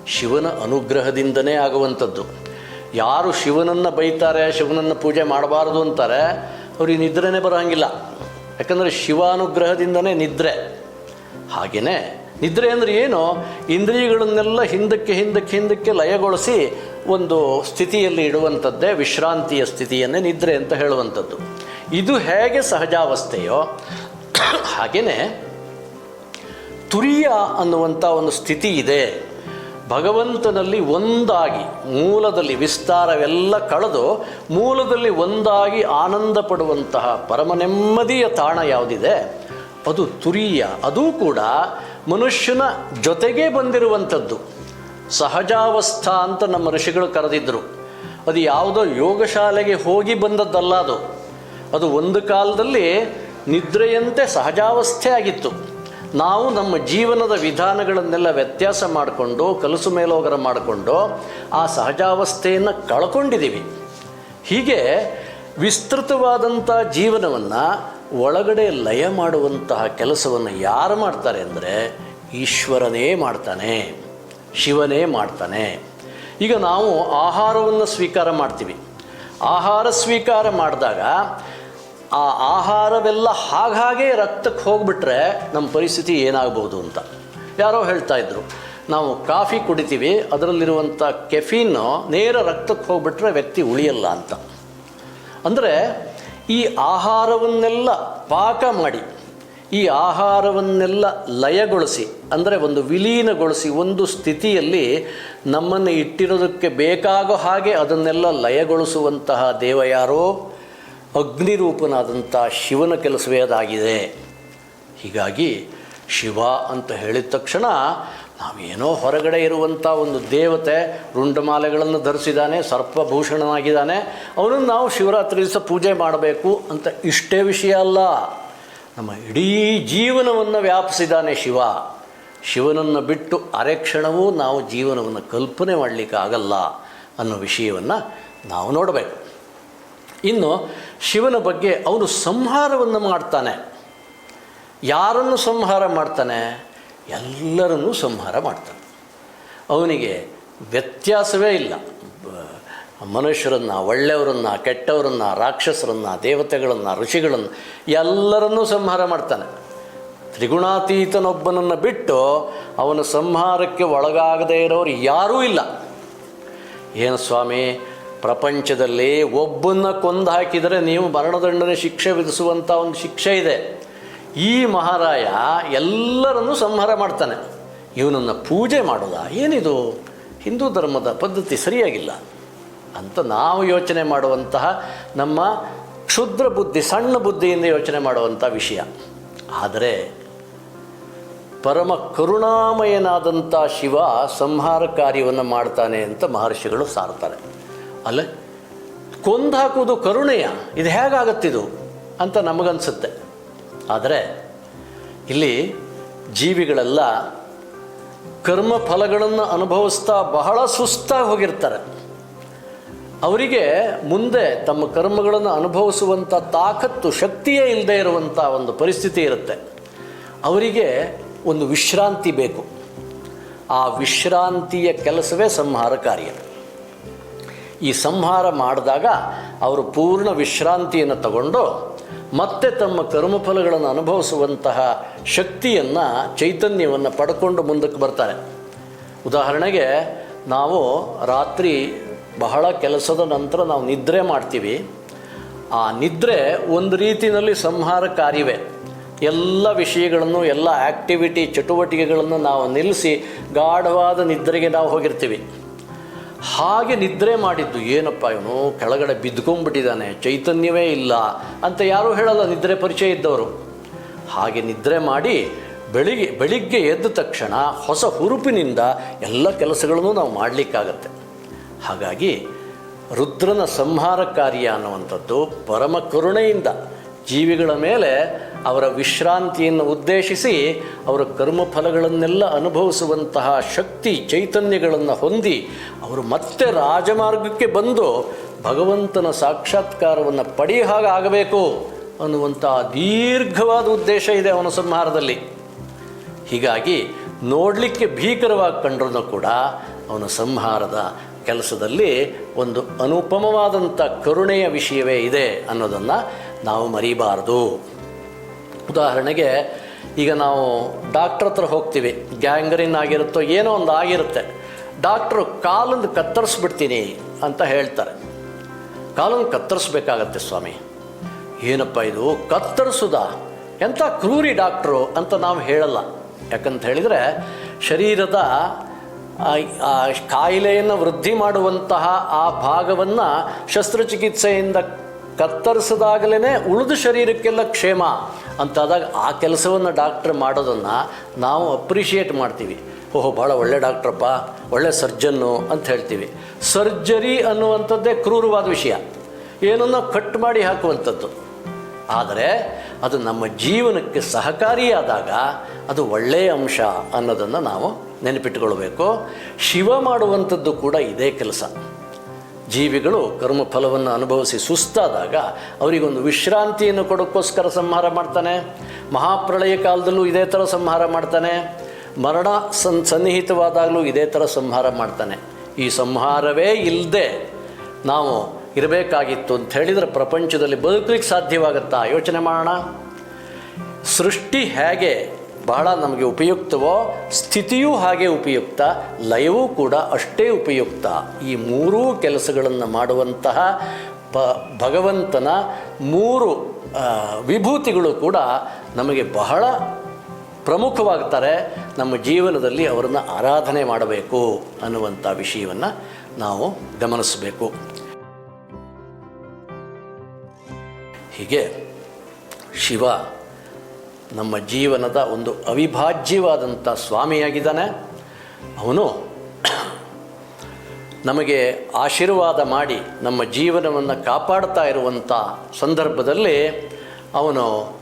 ಶಿವನ ಅನುಗ್ರಹದಿಂದನೇ ಆಗುವಂಥದ್ದು. ಯಾರು ಶಿವನನ್ನು ಬೈತಾರೆ, ಶಿವನನ್ನು ಪೂಜೆ ಮಾಡಬಾರ್ದು ಅಂತಾರೆ ಅವ್ರಿಗೆ ನಿದ್ರೆನೇ ಬರೋಂಗಿಲ್ಲ. ಯಾಕಂದರೆ ಶಿವಾನುಗ್ರಹದಿಂದನೇ ನಿದ್ರೆ. ಹಾಗೆಯೇ ನಿದ್ರೆ ಅಂದರೆ ಏನು? ಇಂದ್ರಿಯಗಳನ್ನೆಲ್ಲ ಹಿಂದಕ್ಕೆ ಹಿಂದಕ್ಕೆ ಹಿಂದಕ್ಕೆ ಲಯಗೊಳಿಸಿ ಒಂದು ಸ್ಥಿತಿಯಲ್ಲಿ ಇಡುವಂಥದ್ದೇ ವಿಶ್ರಾಂತಿಯ ಸ್ಥಿತಿಯನ್ನೇ ನಿದ್ರೆ ಅಂತ ಹೇಳುವಂಥದ್ದು. ಇದು ಹೇಗೆ ಸಹಜಾವಸ್ಥೆಯೋ ಹಾಗೆಯೇ ತುರಿಯ ಅನ್ನುವಂಥ ಒಂದು ಸ್ಥಿತಿ ಇದೆ. ಭಗವಂತನಲ್ಲಿ ಒಂದಾಗಿ, ಮೂಲದಲ್ಲಿ ವಿಸ್ತಾರವೆಲ್ಲ ಕಳೆದು, ಮೂಲದಲ್ಲಿ ಒಂದಾಗಿ ಆನಂದ ಪಡುವಂತಹ ಪರಮ ನೆಮ್ಮದಿಯ ತಾಣ ಯಾವುದಿದೆ? ಅದು ತುರಿಯ. ಅದೂ ಕೂಡ ಮನುಷ್ಯನ ಜೊತೆಗೆ ಬಂದಿರುವಂಥದ್ದು. ಸಹಜಾವಸ್ಥಾ ಅಂತ ನಮ್ಮ ಋಷಿಗಳು ಕರೆದಿದ್ದರು ಅದು ಯಾವುದೋ ಯೋಗಶಾಲೆಗೆ ಹೋಗಿ ಬಂದದ್ದಲ್ಲ ಅದು. ಅದು ಒಂದು ಕಾಲದಲ್ಲಿ ನಿದ್ರೆಯಂತೆ ಸಹಜಾವಸ್ಥೆ ಆಗಿತ್ತು ನಾವು ನಮ್ಮ ಜೀವನದ ವಿಧಾನಗಳನ್ನೆಲ್ಲ ವ್ಯತ್ಯಾಸ ಮಾಡಿಕೊಂಡು, ಕಲಸು ಮೇಲೋಗರ ಮಾಡಿಕೊಂಡು ಆ ಸಹಜಾವಸ್ಥೆಯನ್ನು ಕಳ್ಕೊಂಡಿದ್ದೀವಿ ಹೀಗೆ ವಿಸ್ತೃತವಾದಂಥ ಜೀವನವನ್ನು ಒಳಗಡೆ ಲಯ ಮಾಡುವಂತಹ ಕೆಲಸವನ್ನು ಯಾರು ಮಾಡ್ತಾರೆ ಅಂದರೆ ಈಶ್ವರನೇ ಮಾಡ್ತಾನೆ, ಶಿವನೇ ಮಾಡ್ತಾನೆ. ಈಗ ನಾವು ಆಹಾರವನ್ನು ಸ್ವೀಕಾರ ಮಾಡ್ತೀವಿ. ಆಹಾರ ಸ್ವೀಕಾರ ಮಾಡಿದಾಗ ಆ ಆಹಾರವೆಲ್ಲ ಹಾಗಾಗೆ ರಕ್ತಕ್ಕೆ ಹೋಗ್ಬಿಟ್ರೆ ನಮ್ಮ ಪರಿಸ್ಥಿತಿ ಏನಾಗಬಹುದು ಅಂತ. ಯಾರೋ ಹೇಳ್ತಾ ಇದ್ರು, ನಾವು ಕಾಫಿ ಕುಡಿತೀವಿ, ಅದರಲ್ಲಿರುವಂಥ ಕೆಫೀನು ನೇರ ರಕ್ತಕ್ಕೆ ಹೋಗ್ಬಿಟ್ರೆ ವ್ಯಕ್ತಿ ಉಳಿಯಲ್ಲ ಅಂತ. ಅಂದರೆ ಈ ಆಹಾರವನ್ನೆಲ್ಲ ಪಾಕ ಮಾಡಿ, ಈ ಆಹಾರವನ್ನೆಲ್ಲ ಲಯಗೊಳಿಸಿ, ಅಂದರೆ ಒಂದು ವಿಲೀನಗೊಳಿಸಿ ಒಂದು ಸ್ಥಿತಿಯಲ್ಲಿ ನಮ್ಮನ್ನು ಇಟ್ಟಿರೋದಕ್ಕೆ ಬೇಕಾಗೋ ಹಾಗೆ ಅದನ್ನೆಲ್ಲ ಲಯಗೊಳಿಸುವಂತಹ ದೇವ ಯಾರೋ? ಅಗ್ನಿರೂಪನಾದಂಥ ಶಿವನ ಕೆಲಸವೇ ಅದಾಗಿದೆ. ಹೀಗಾಗಿ ಶಿವ ಅಂತ ಹೇಳಿದ ತಕ್ಷಣ ನಾವೇನೋ ಹೊರಗಡೆ ಇರುವಂಥ ಒಂದು ದೇವತೆ ರುಂಡಮಾಲೆಗಳನ್ನು ಧರಿಸಿದ್ದಾನೆ, ಸರ್ಪಭೂಷಣನಾಗಿದ್ದಾನೆ, ಅವನನ್ನು ನಾವು ಶಿವರಾತ್ರಿ ದಿವಸ ಪೂಜೆ ಮಾಡಬೇಕು ಅಂತ ಇಷ್ಟೇ ವಿಷಯ ಅಲ್ಲ. ನಮ್ಮ ಇಡೀ ಜೀವನವನ್ನು ವ್ಯಾಪಿಸಿದ್ದಾನೆ ಶಿವ. ಶಿವನನ್ನು ಬಿಟ್ಟು ಅರೆಕ್ಷಣವೂ ನಾವು ಜೀವನವನ್ನು ಕಲ್ಪನೆ ಮಾಡಲಿಕ್ಕೆ ಆಗಲ್ಲ ಅನ್ನೋ ವಿಷಯವನ್ನು ನಾವು ನೋಡಬೇಕು. ಇನ್ನು ಶಿವನ ಬಗ್ಗೆ ಅವನು ಸಂಹಾರವನ್ನು ಮಾಡ್ತಾನೆ. ಯಾರನ್ನು ಸಂಹಾರ ಮಾಡ್ತಾನೆ? ಎಲ್ಲರನ್ನೂ ಸಂಹಾರ ಮಾಡ್ತಾನೆ. ಅವನಿಗೆ ವ್ಯತ್ಯಾಸವೇ ಇಲ್ಲ. ಮನುಷ್ಯರನ್ನು, ಒಳ್ಳೆಯವರನ್ನು, ಕೆಟ್ಟವರನ್ನು, ರಾಕ್ಷಸರನ್ನು, ದೇವತೆಗಳನ್ನು, ಋಷಿಗಳನ್ನು ಎಲ್ಲರನ್ನೂ ಸಂಹಾರ ಮಾಡ್ತಾನೆ. ತ್ರಿಗುಣಾತೀತನೊಬ್ಬನನ್ನು ಬಿಟ್ಟು ಅವನ ಸಂಹಾರಕ್ಕೆ ಒಳಗಾಗದೇ ಇರೋರು ಯಾರೂ ಇಲ್ಲ. ಏನು ಸ್ವಾಮಿ ಪ್ರಪಂಚದಲ್ಲಿ ಒಬ್ಬನ್ನ ಕೊಂದು ಹಾಕಿದರೆ ನೀವು ಮರಣದಂಡನೆ ಶಿಕ್ಷೆ ವಿಧಿಸುವಂಥ ಒಂದು ಶಿಕ್ಷೆ ಇದೆ. ಈ ಮಹಾರಾಯ ಎಲ್ಲರನ್ನೂ ಸಂಹಾರ ಮಾಡ್ತಾನೆ. ಇವನನ್ನು ಪೂಜೆ ಮಾಡೋದಾ? ಏನಿದು? ಹಿಂದೂ ಧರ್ಮದ ಪದ್ಧತಿ ಸರಿಯಾಗಿಲ್ಲ. ಅಂತ ನಾವು ಯೋಚನೆ ಮಾಡುವಂತಹ ನಮ್ಮ ಕ್ಷುದ್ರ ಬುದ್ಧಿ, ಸಣ್ಣ ಬುದ್ಧಿಯಿಂದ ಯೋಚನೆ ಮಾಡುವಂಥ ವಿಷಯ. ಆದರೆ ಪರಮ ಕರುಣಾಮಯನಾದಂಥ ಶಿವ ಸಂಹಾರ ಕಾರ್ಯವನ್ನು ಮಾಡ್ತಾನೆ ಅಂತ ಮಹರ್ಷಿಗಳು ಸಾರ್ತಾರೆ. ಅಲ್ಲ ಕೊಂದು ಹಾಕುವುದು ಕರುಣೆಯ, ಇದು ಹೇಗಾಗತ್ತಿದು ಅಂತ ನಮಗನ್ಸುತ್ತೆ. ಆದರೆ, ಇಲ್ಲಿ ಜೀವಿಗಳೆಲ್ಲ ಕರ್ಮ ಫಲಗಳನ್ನು ಅನುಭವಿಸ್ತಾ ಬಹಳ ಸುಸ್ತಾಗಿ ಹೋಗಿರ್ತಾರೆ. ಅವರಿಗೆ ಮುಂದೆ ತಮ್ಮ ಕರ್ಮಗಳನ್ನು ಅನುಭವಿಸುವಂಥ ತಾಕತ್ತು, ಶಕ್ತಿಯೇ ಇಲ್ಲದೆ ಇರುವಂಥ ಒಂದು ಪರಿಸ್ಥಿತಿ ಇರುತ್ತೆ. ಅವರಿಗೆ ಒಂದು ವಿಶ್ರಾಂತಿ ಬೇಕು. ಆ ವಿಶ್ರಾಂತಿಯ ಕೆಲಸವೇ ಸಂಹಾರ ಕಾರ್ಯ ಈ ಸಂಹಾರ ಮಾಡಿದಾಗ ಅವರು ಪೂರ್ಣ ವಿಶ್ರಾಂತಿಯನ್ನು ತಗೊಂಡು ಮತ್ತೆ ತಮ್ಮ ಕರ್ಮಫಲಗಳನ್ನು ಅನುಭವಿಸುವಂತಹ ಶಕ್ತಿಯನ್ನು, ಚೈತನ್ಯವನ್ನು ಪಡ್ಕೊಂಡು ಮುಂದಕ್ಕೆ ಬರ್ತಾರೆ. ಉದಾಹರಣೆಗೆ, ನಾವು ರಾತ್ರಿ ಬಹಳ ಕೆಲಸದ ನಂತರ ನಾವು ನಿದ್ರೆ ಮಾಡ್ತೀವಿ. ಆ ನಿದ್ರೆ ಒಂದು ರೀತಿಯಲ್ಲಿ ಸಂಹಾರ ಕಾರ್ಯವೇ. ಎಲ್ಲ ವಿಷಯಗಳನ್ನು, ಎಲ್ಲ ಆ್ಯಕ್ಟಿವಿಟಿ ಚಟುವಟಿಕೆಗಳನ್ನು ನಾವು ನಿಲ್ಲಿಸಿ ಗಾಢವಾದ ನಿದ್ರೆಗೆ ನಾವು ಹೋಗಿರ್ತೀವಿ. ಹಾಗೆ ನಿದ್ರೆ ಮಾಡಿದ್ದು, ಏನಪ್ಪ ಇವನು? ಕೆಳಗಡೆ ಬಿದ್ಕೊಂಡ್ಬಿಟ್ಟಿದ್ದಾನೆ ಚೈತನ್ಯವೇ ಇಲ್ಲ ಅಂತ ಯಾರೂ ಹೇಳಲ್ಲ, ನಿದ್ರೆ ಪರಿಚಯ ಇದ್ದವರು. ಹಾಗೆ ನಿದ್ರೆ ಮಾಡಿ ಬೆಳಿಗ್ಗೆ ಬೆಳಿಗ್ಗೆ ಎದ್ದ ತಕ್ಷಣ ಹೊಸ ಹುರುಪಿನಿಂದ ಎಲ್ಲ ಕೆಲಸಗಳನ್ನು ನಾವು ಮಾಡಲಿಕ್ಕಾಗತ್ತೆ. ಹಾಗಾಗಿ ರುದ್ರನ ಸಂಹಾರ ಕಾರ್ಯ ಅನ್ನುವಂಥದ್ದು ಪರಮ ಕರುಣೆಯಿಂದ ಜೀವಿಗಳ ಮೇಲೆ ಅವರ ವಿಶ್ರಾಂತಿಯನ್ನು ಉದ್ದೇಶಿಸಿ ಅವರ ಕರ್ಮಫಲಗಳನ್ನೆಲ್ಲ ಅನುಭವಿಸುವಂತಹ ಶಕ್ತಿ ಚೈತನ್ಯಗಳನ್ನು ಹೊಂದಿ ಅವರು ಮತ್ತೆ ರಾಜಮಾರ್ಗಕ್ಕೆ ಬಂದು ಭಗವಂತನ ಸಾಕ್ಷಾತ್ಕಾರವನ್ನು ಪಡೆಯ ಹಾಗೆ ಆಗಬೇಕು ಅನ್ನುವಂತಹ ದೀರ್ಘವಾದ ಉದ್ದೇಶ ಇದೆ ಅವನ ಸಂಹಾರದಲ್ಲಿ. ಹೀಗಾಗಿ ನೋಡಲಿಕ್ಕೆ ಭೀಕರವಾಗಿ ಕಂಡ್ರೂ ಕೂಡ ಅವನ ಸಂಹಾರದ ಕೆಲಸದಲ್ಲಿ ಒಂದು ಅನುಪಮವಾದಂಥ ಕರುಣೆಯ ವಿಷಯವೇ ಇದೆ ಅನ್ನೋದನ್ನು ನಾವು ಮರಿಬಾರ್ದು. ಉದಾಹರಣೆಗೆ, ಈಗ ನಾವು ಡಾಕ್ಟ್ರ್ ಹತ್ರ ಹೋಗ್ತೀವಿ, ಗ್ಯಾಂಗ್ರೀನ್ ಆಗಿರುತ್ತೋ ಏನೋ ಒಂದು ಆಗಿರುತ್ತೆ, ಡಾಕ್ಟ್ರು ಕಾಲೊಂದು ಕತ್ತರಿಸ್ಬಿಡ್ತೀನಿ ಅಂತ ಹೇಳ್ತಾರೆ. ಕಾಲನ್ನು ಕತ್ತರಿಸ್ಬೇಕಾಗತ್ತೆ ಸ್ವಾಮಿ. ಏನಪ್ಪ ಇದು, ಕತ್ತರಿಸುದ? ಎಂಥ ಕ್ರೂರಿ ಡಾಕ್ಟ್ರು ಅಂತ ನಾವು ಹೇಳಲ್ಲ. ಯಾಕಂತ ಹೇಳಿದರೆ, ಶರೀರದ ಕಾಯಿಲೆಯನ್ನು ವೃದ್ಧಿ ಮಾಡುವಂತಹ ಆ ಭಾಗವನ್ನು ಶಸ್ತ್ರಚಿಕಿತ್ಸೆಯಿಂದ ಕತ್ತರಿಸಿದಾಗಲೇ ಉಳಿದ ಶರೀರಕ್ಕೆಲ್ಲ ಕ್ಷೇಮ. ಅಂತಾದಾಗ ಆ ಕೆಲಸವನ್ನು ಡಾಕ್ಟ್ರ್ ಮಾಡೋದನ್ನು ನಾವು ಅಪ್ರಿಷಿಯೇಟ್ ಮಾಡ್ತೀವಿ. ಓಹೋ, ಭಾಳ ಒಳ್ಳೆ ಡಾಕ್ಟ್ರಪ್ಪ, ಒಳ್ಳೆ ಸರ್ಜನ್ನು ಅಂತ ಹೇಳ್ತೀವಿ. ಸರ್ಜರಿ ಅನ್ನುವಂಥದ್ದೇ ಕ್ರೂರವಾದ ವಿಷಯ. ಏನನ್ನ ಕಟ್ ಮಾಡಿ ಹಾಕುವಂಥದ್ದು. ಆದರೆ ಅದು ನಮ್ಮ ಜೀವನಕ್ಕೆ ಸಹಕಾರಿಯಾದಾಗ ಅದು ಒಳ್ಳೆಯ ಅಂಶ ಅನ್ನೋದನ್ನು ನಾವು ನೆನಪಿಟ್ಟುಕೊಳ್ಬೇಕು ಶಿವ ಮಾಡುವಂಥದ್ದು ಕೂಡ ಇದೇ ಕೆಲಸ. ಜೀವಿಗಳು ಕರ್ಮಫಲವನ್ನು ಅನುಭವಿಸಿ ಸುಸ್ತಾದಾಗ ಅವರಿಗೊಂದು ವಿಶ್ರಾಂತಿಯನ್ನು ಕೊಡೋಕ್ಕೋಸ್ಕರ ಸಂಹಾರ ಮಾಡ್ತಾನೆ. ಮಹಾಪ್ರಳಯ ಕಾಲದಲ್ಲೂ ಇದೇ ಥರ ಸಂಹಾರ ಮಾಡ್ತಾನೆ. ಮರಣ ಸನ್, ಸನ್ನಿಹಿತವಾದಾಗಲೂ ಇದೇ ಥರ ಸಂಹಾರ ಮಾಡ್ತಾನೆ. ಈ ಸಂಹಾರವೇ ಇಲ್ಲದೆ ನಾವು ಇರಬೇಕಾಗಿತ್ತು ಅಂತ ಹೇಳಿದರೆ ಪ್ರಪಂಚದಲ್ಲಿ ಬದುಕಲಿಕ್ಕೆ ಸಾಧ್ಯವಾಗುತ್ತಾ? ಯೋಚನೆ ಮಾಡೋಣ. ಸೃಷ್ಟಿ ಹೇಗೆ ಬಹಳ ನಮಗೆ ಉಪಯುಕ್ತವೋ, ಸ್ಥಿತಿಯೂ ಹಾಗೆ ಉಪಯುಕ್ತ, ಲಯವೂ ಕೂಡ ಅಷ್ಟೇ ಉಪಯುಕ್ತ. ಈ ಮೂರೂ ಕೆಲಸಗಳನ್ನು ಮಾಡುವಂತಹ ಪ ಭಗವಂತನ ಮೂರು ವಿಭೂತಿಗಳು ಕೂಡ ನಮಗೆ ಬಹಳ ಪ್ರಮುಖವಾಗ್ತಾರೆ. ನಮ್ಮ ಜೀವನದಲ್ಲಿ ಅವರನ್ನು ಆರಾಧನೆ ಮಾಡಬೇಕು ಅನ್ನುವಂಥ ವಿಷಯವನ್ನು ನಾವು ಗಮನಿಸಬೇಕು. ಹೀಗೆ ಶಿವ ನಮ್ಮ ಜೀವನದ ಒಂದು ಅವಿಭಾಜ್ಯವಾದಂಥ ಸ್ವಾಮಿಯಾಗಿದ್ದಾನೆ. ಅವನು ನಮಗೆ ಆಶೀರ್ವಾದ ಮಾಡಿ ನಮ್ಮ ಜೀವನವನ್ನು ಕಾಪಾಡ್ತಾ ಇರುವಂಥ ಸಂದರ್ಭದಲ್ಲಿ ಅವನು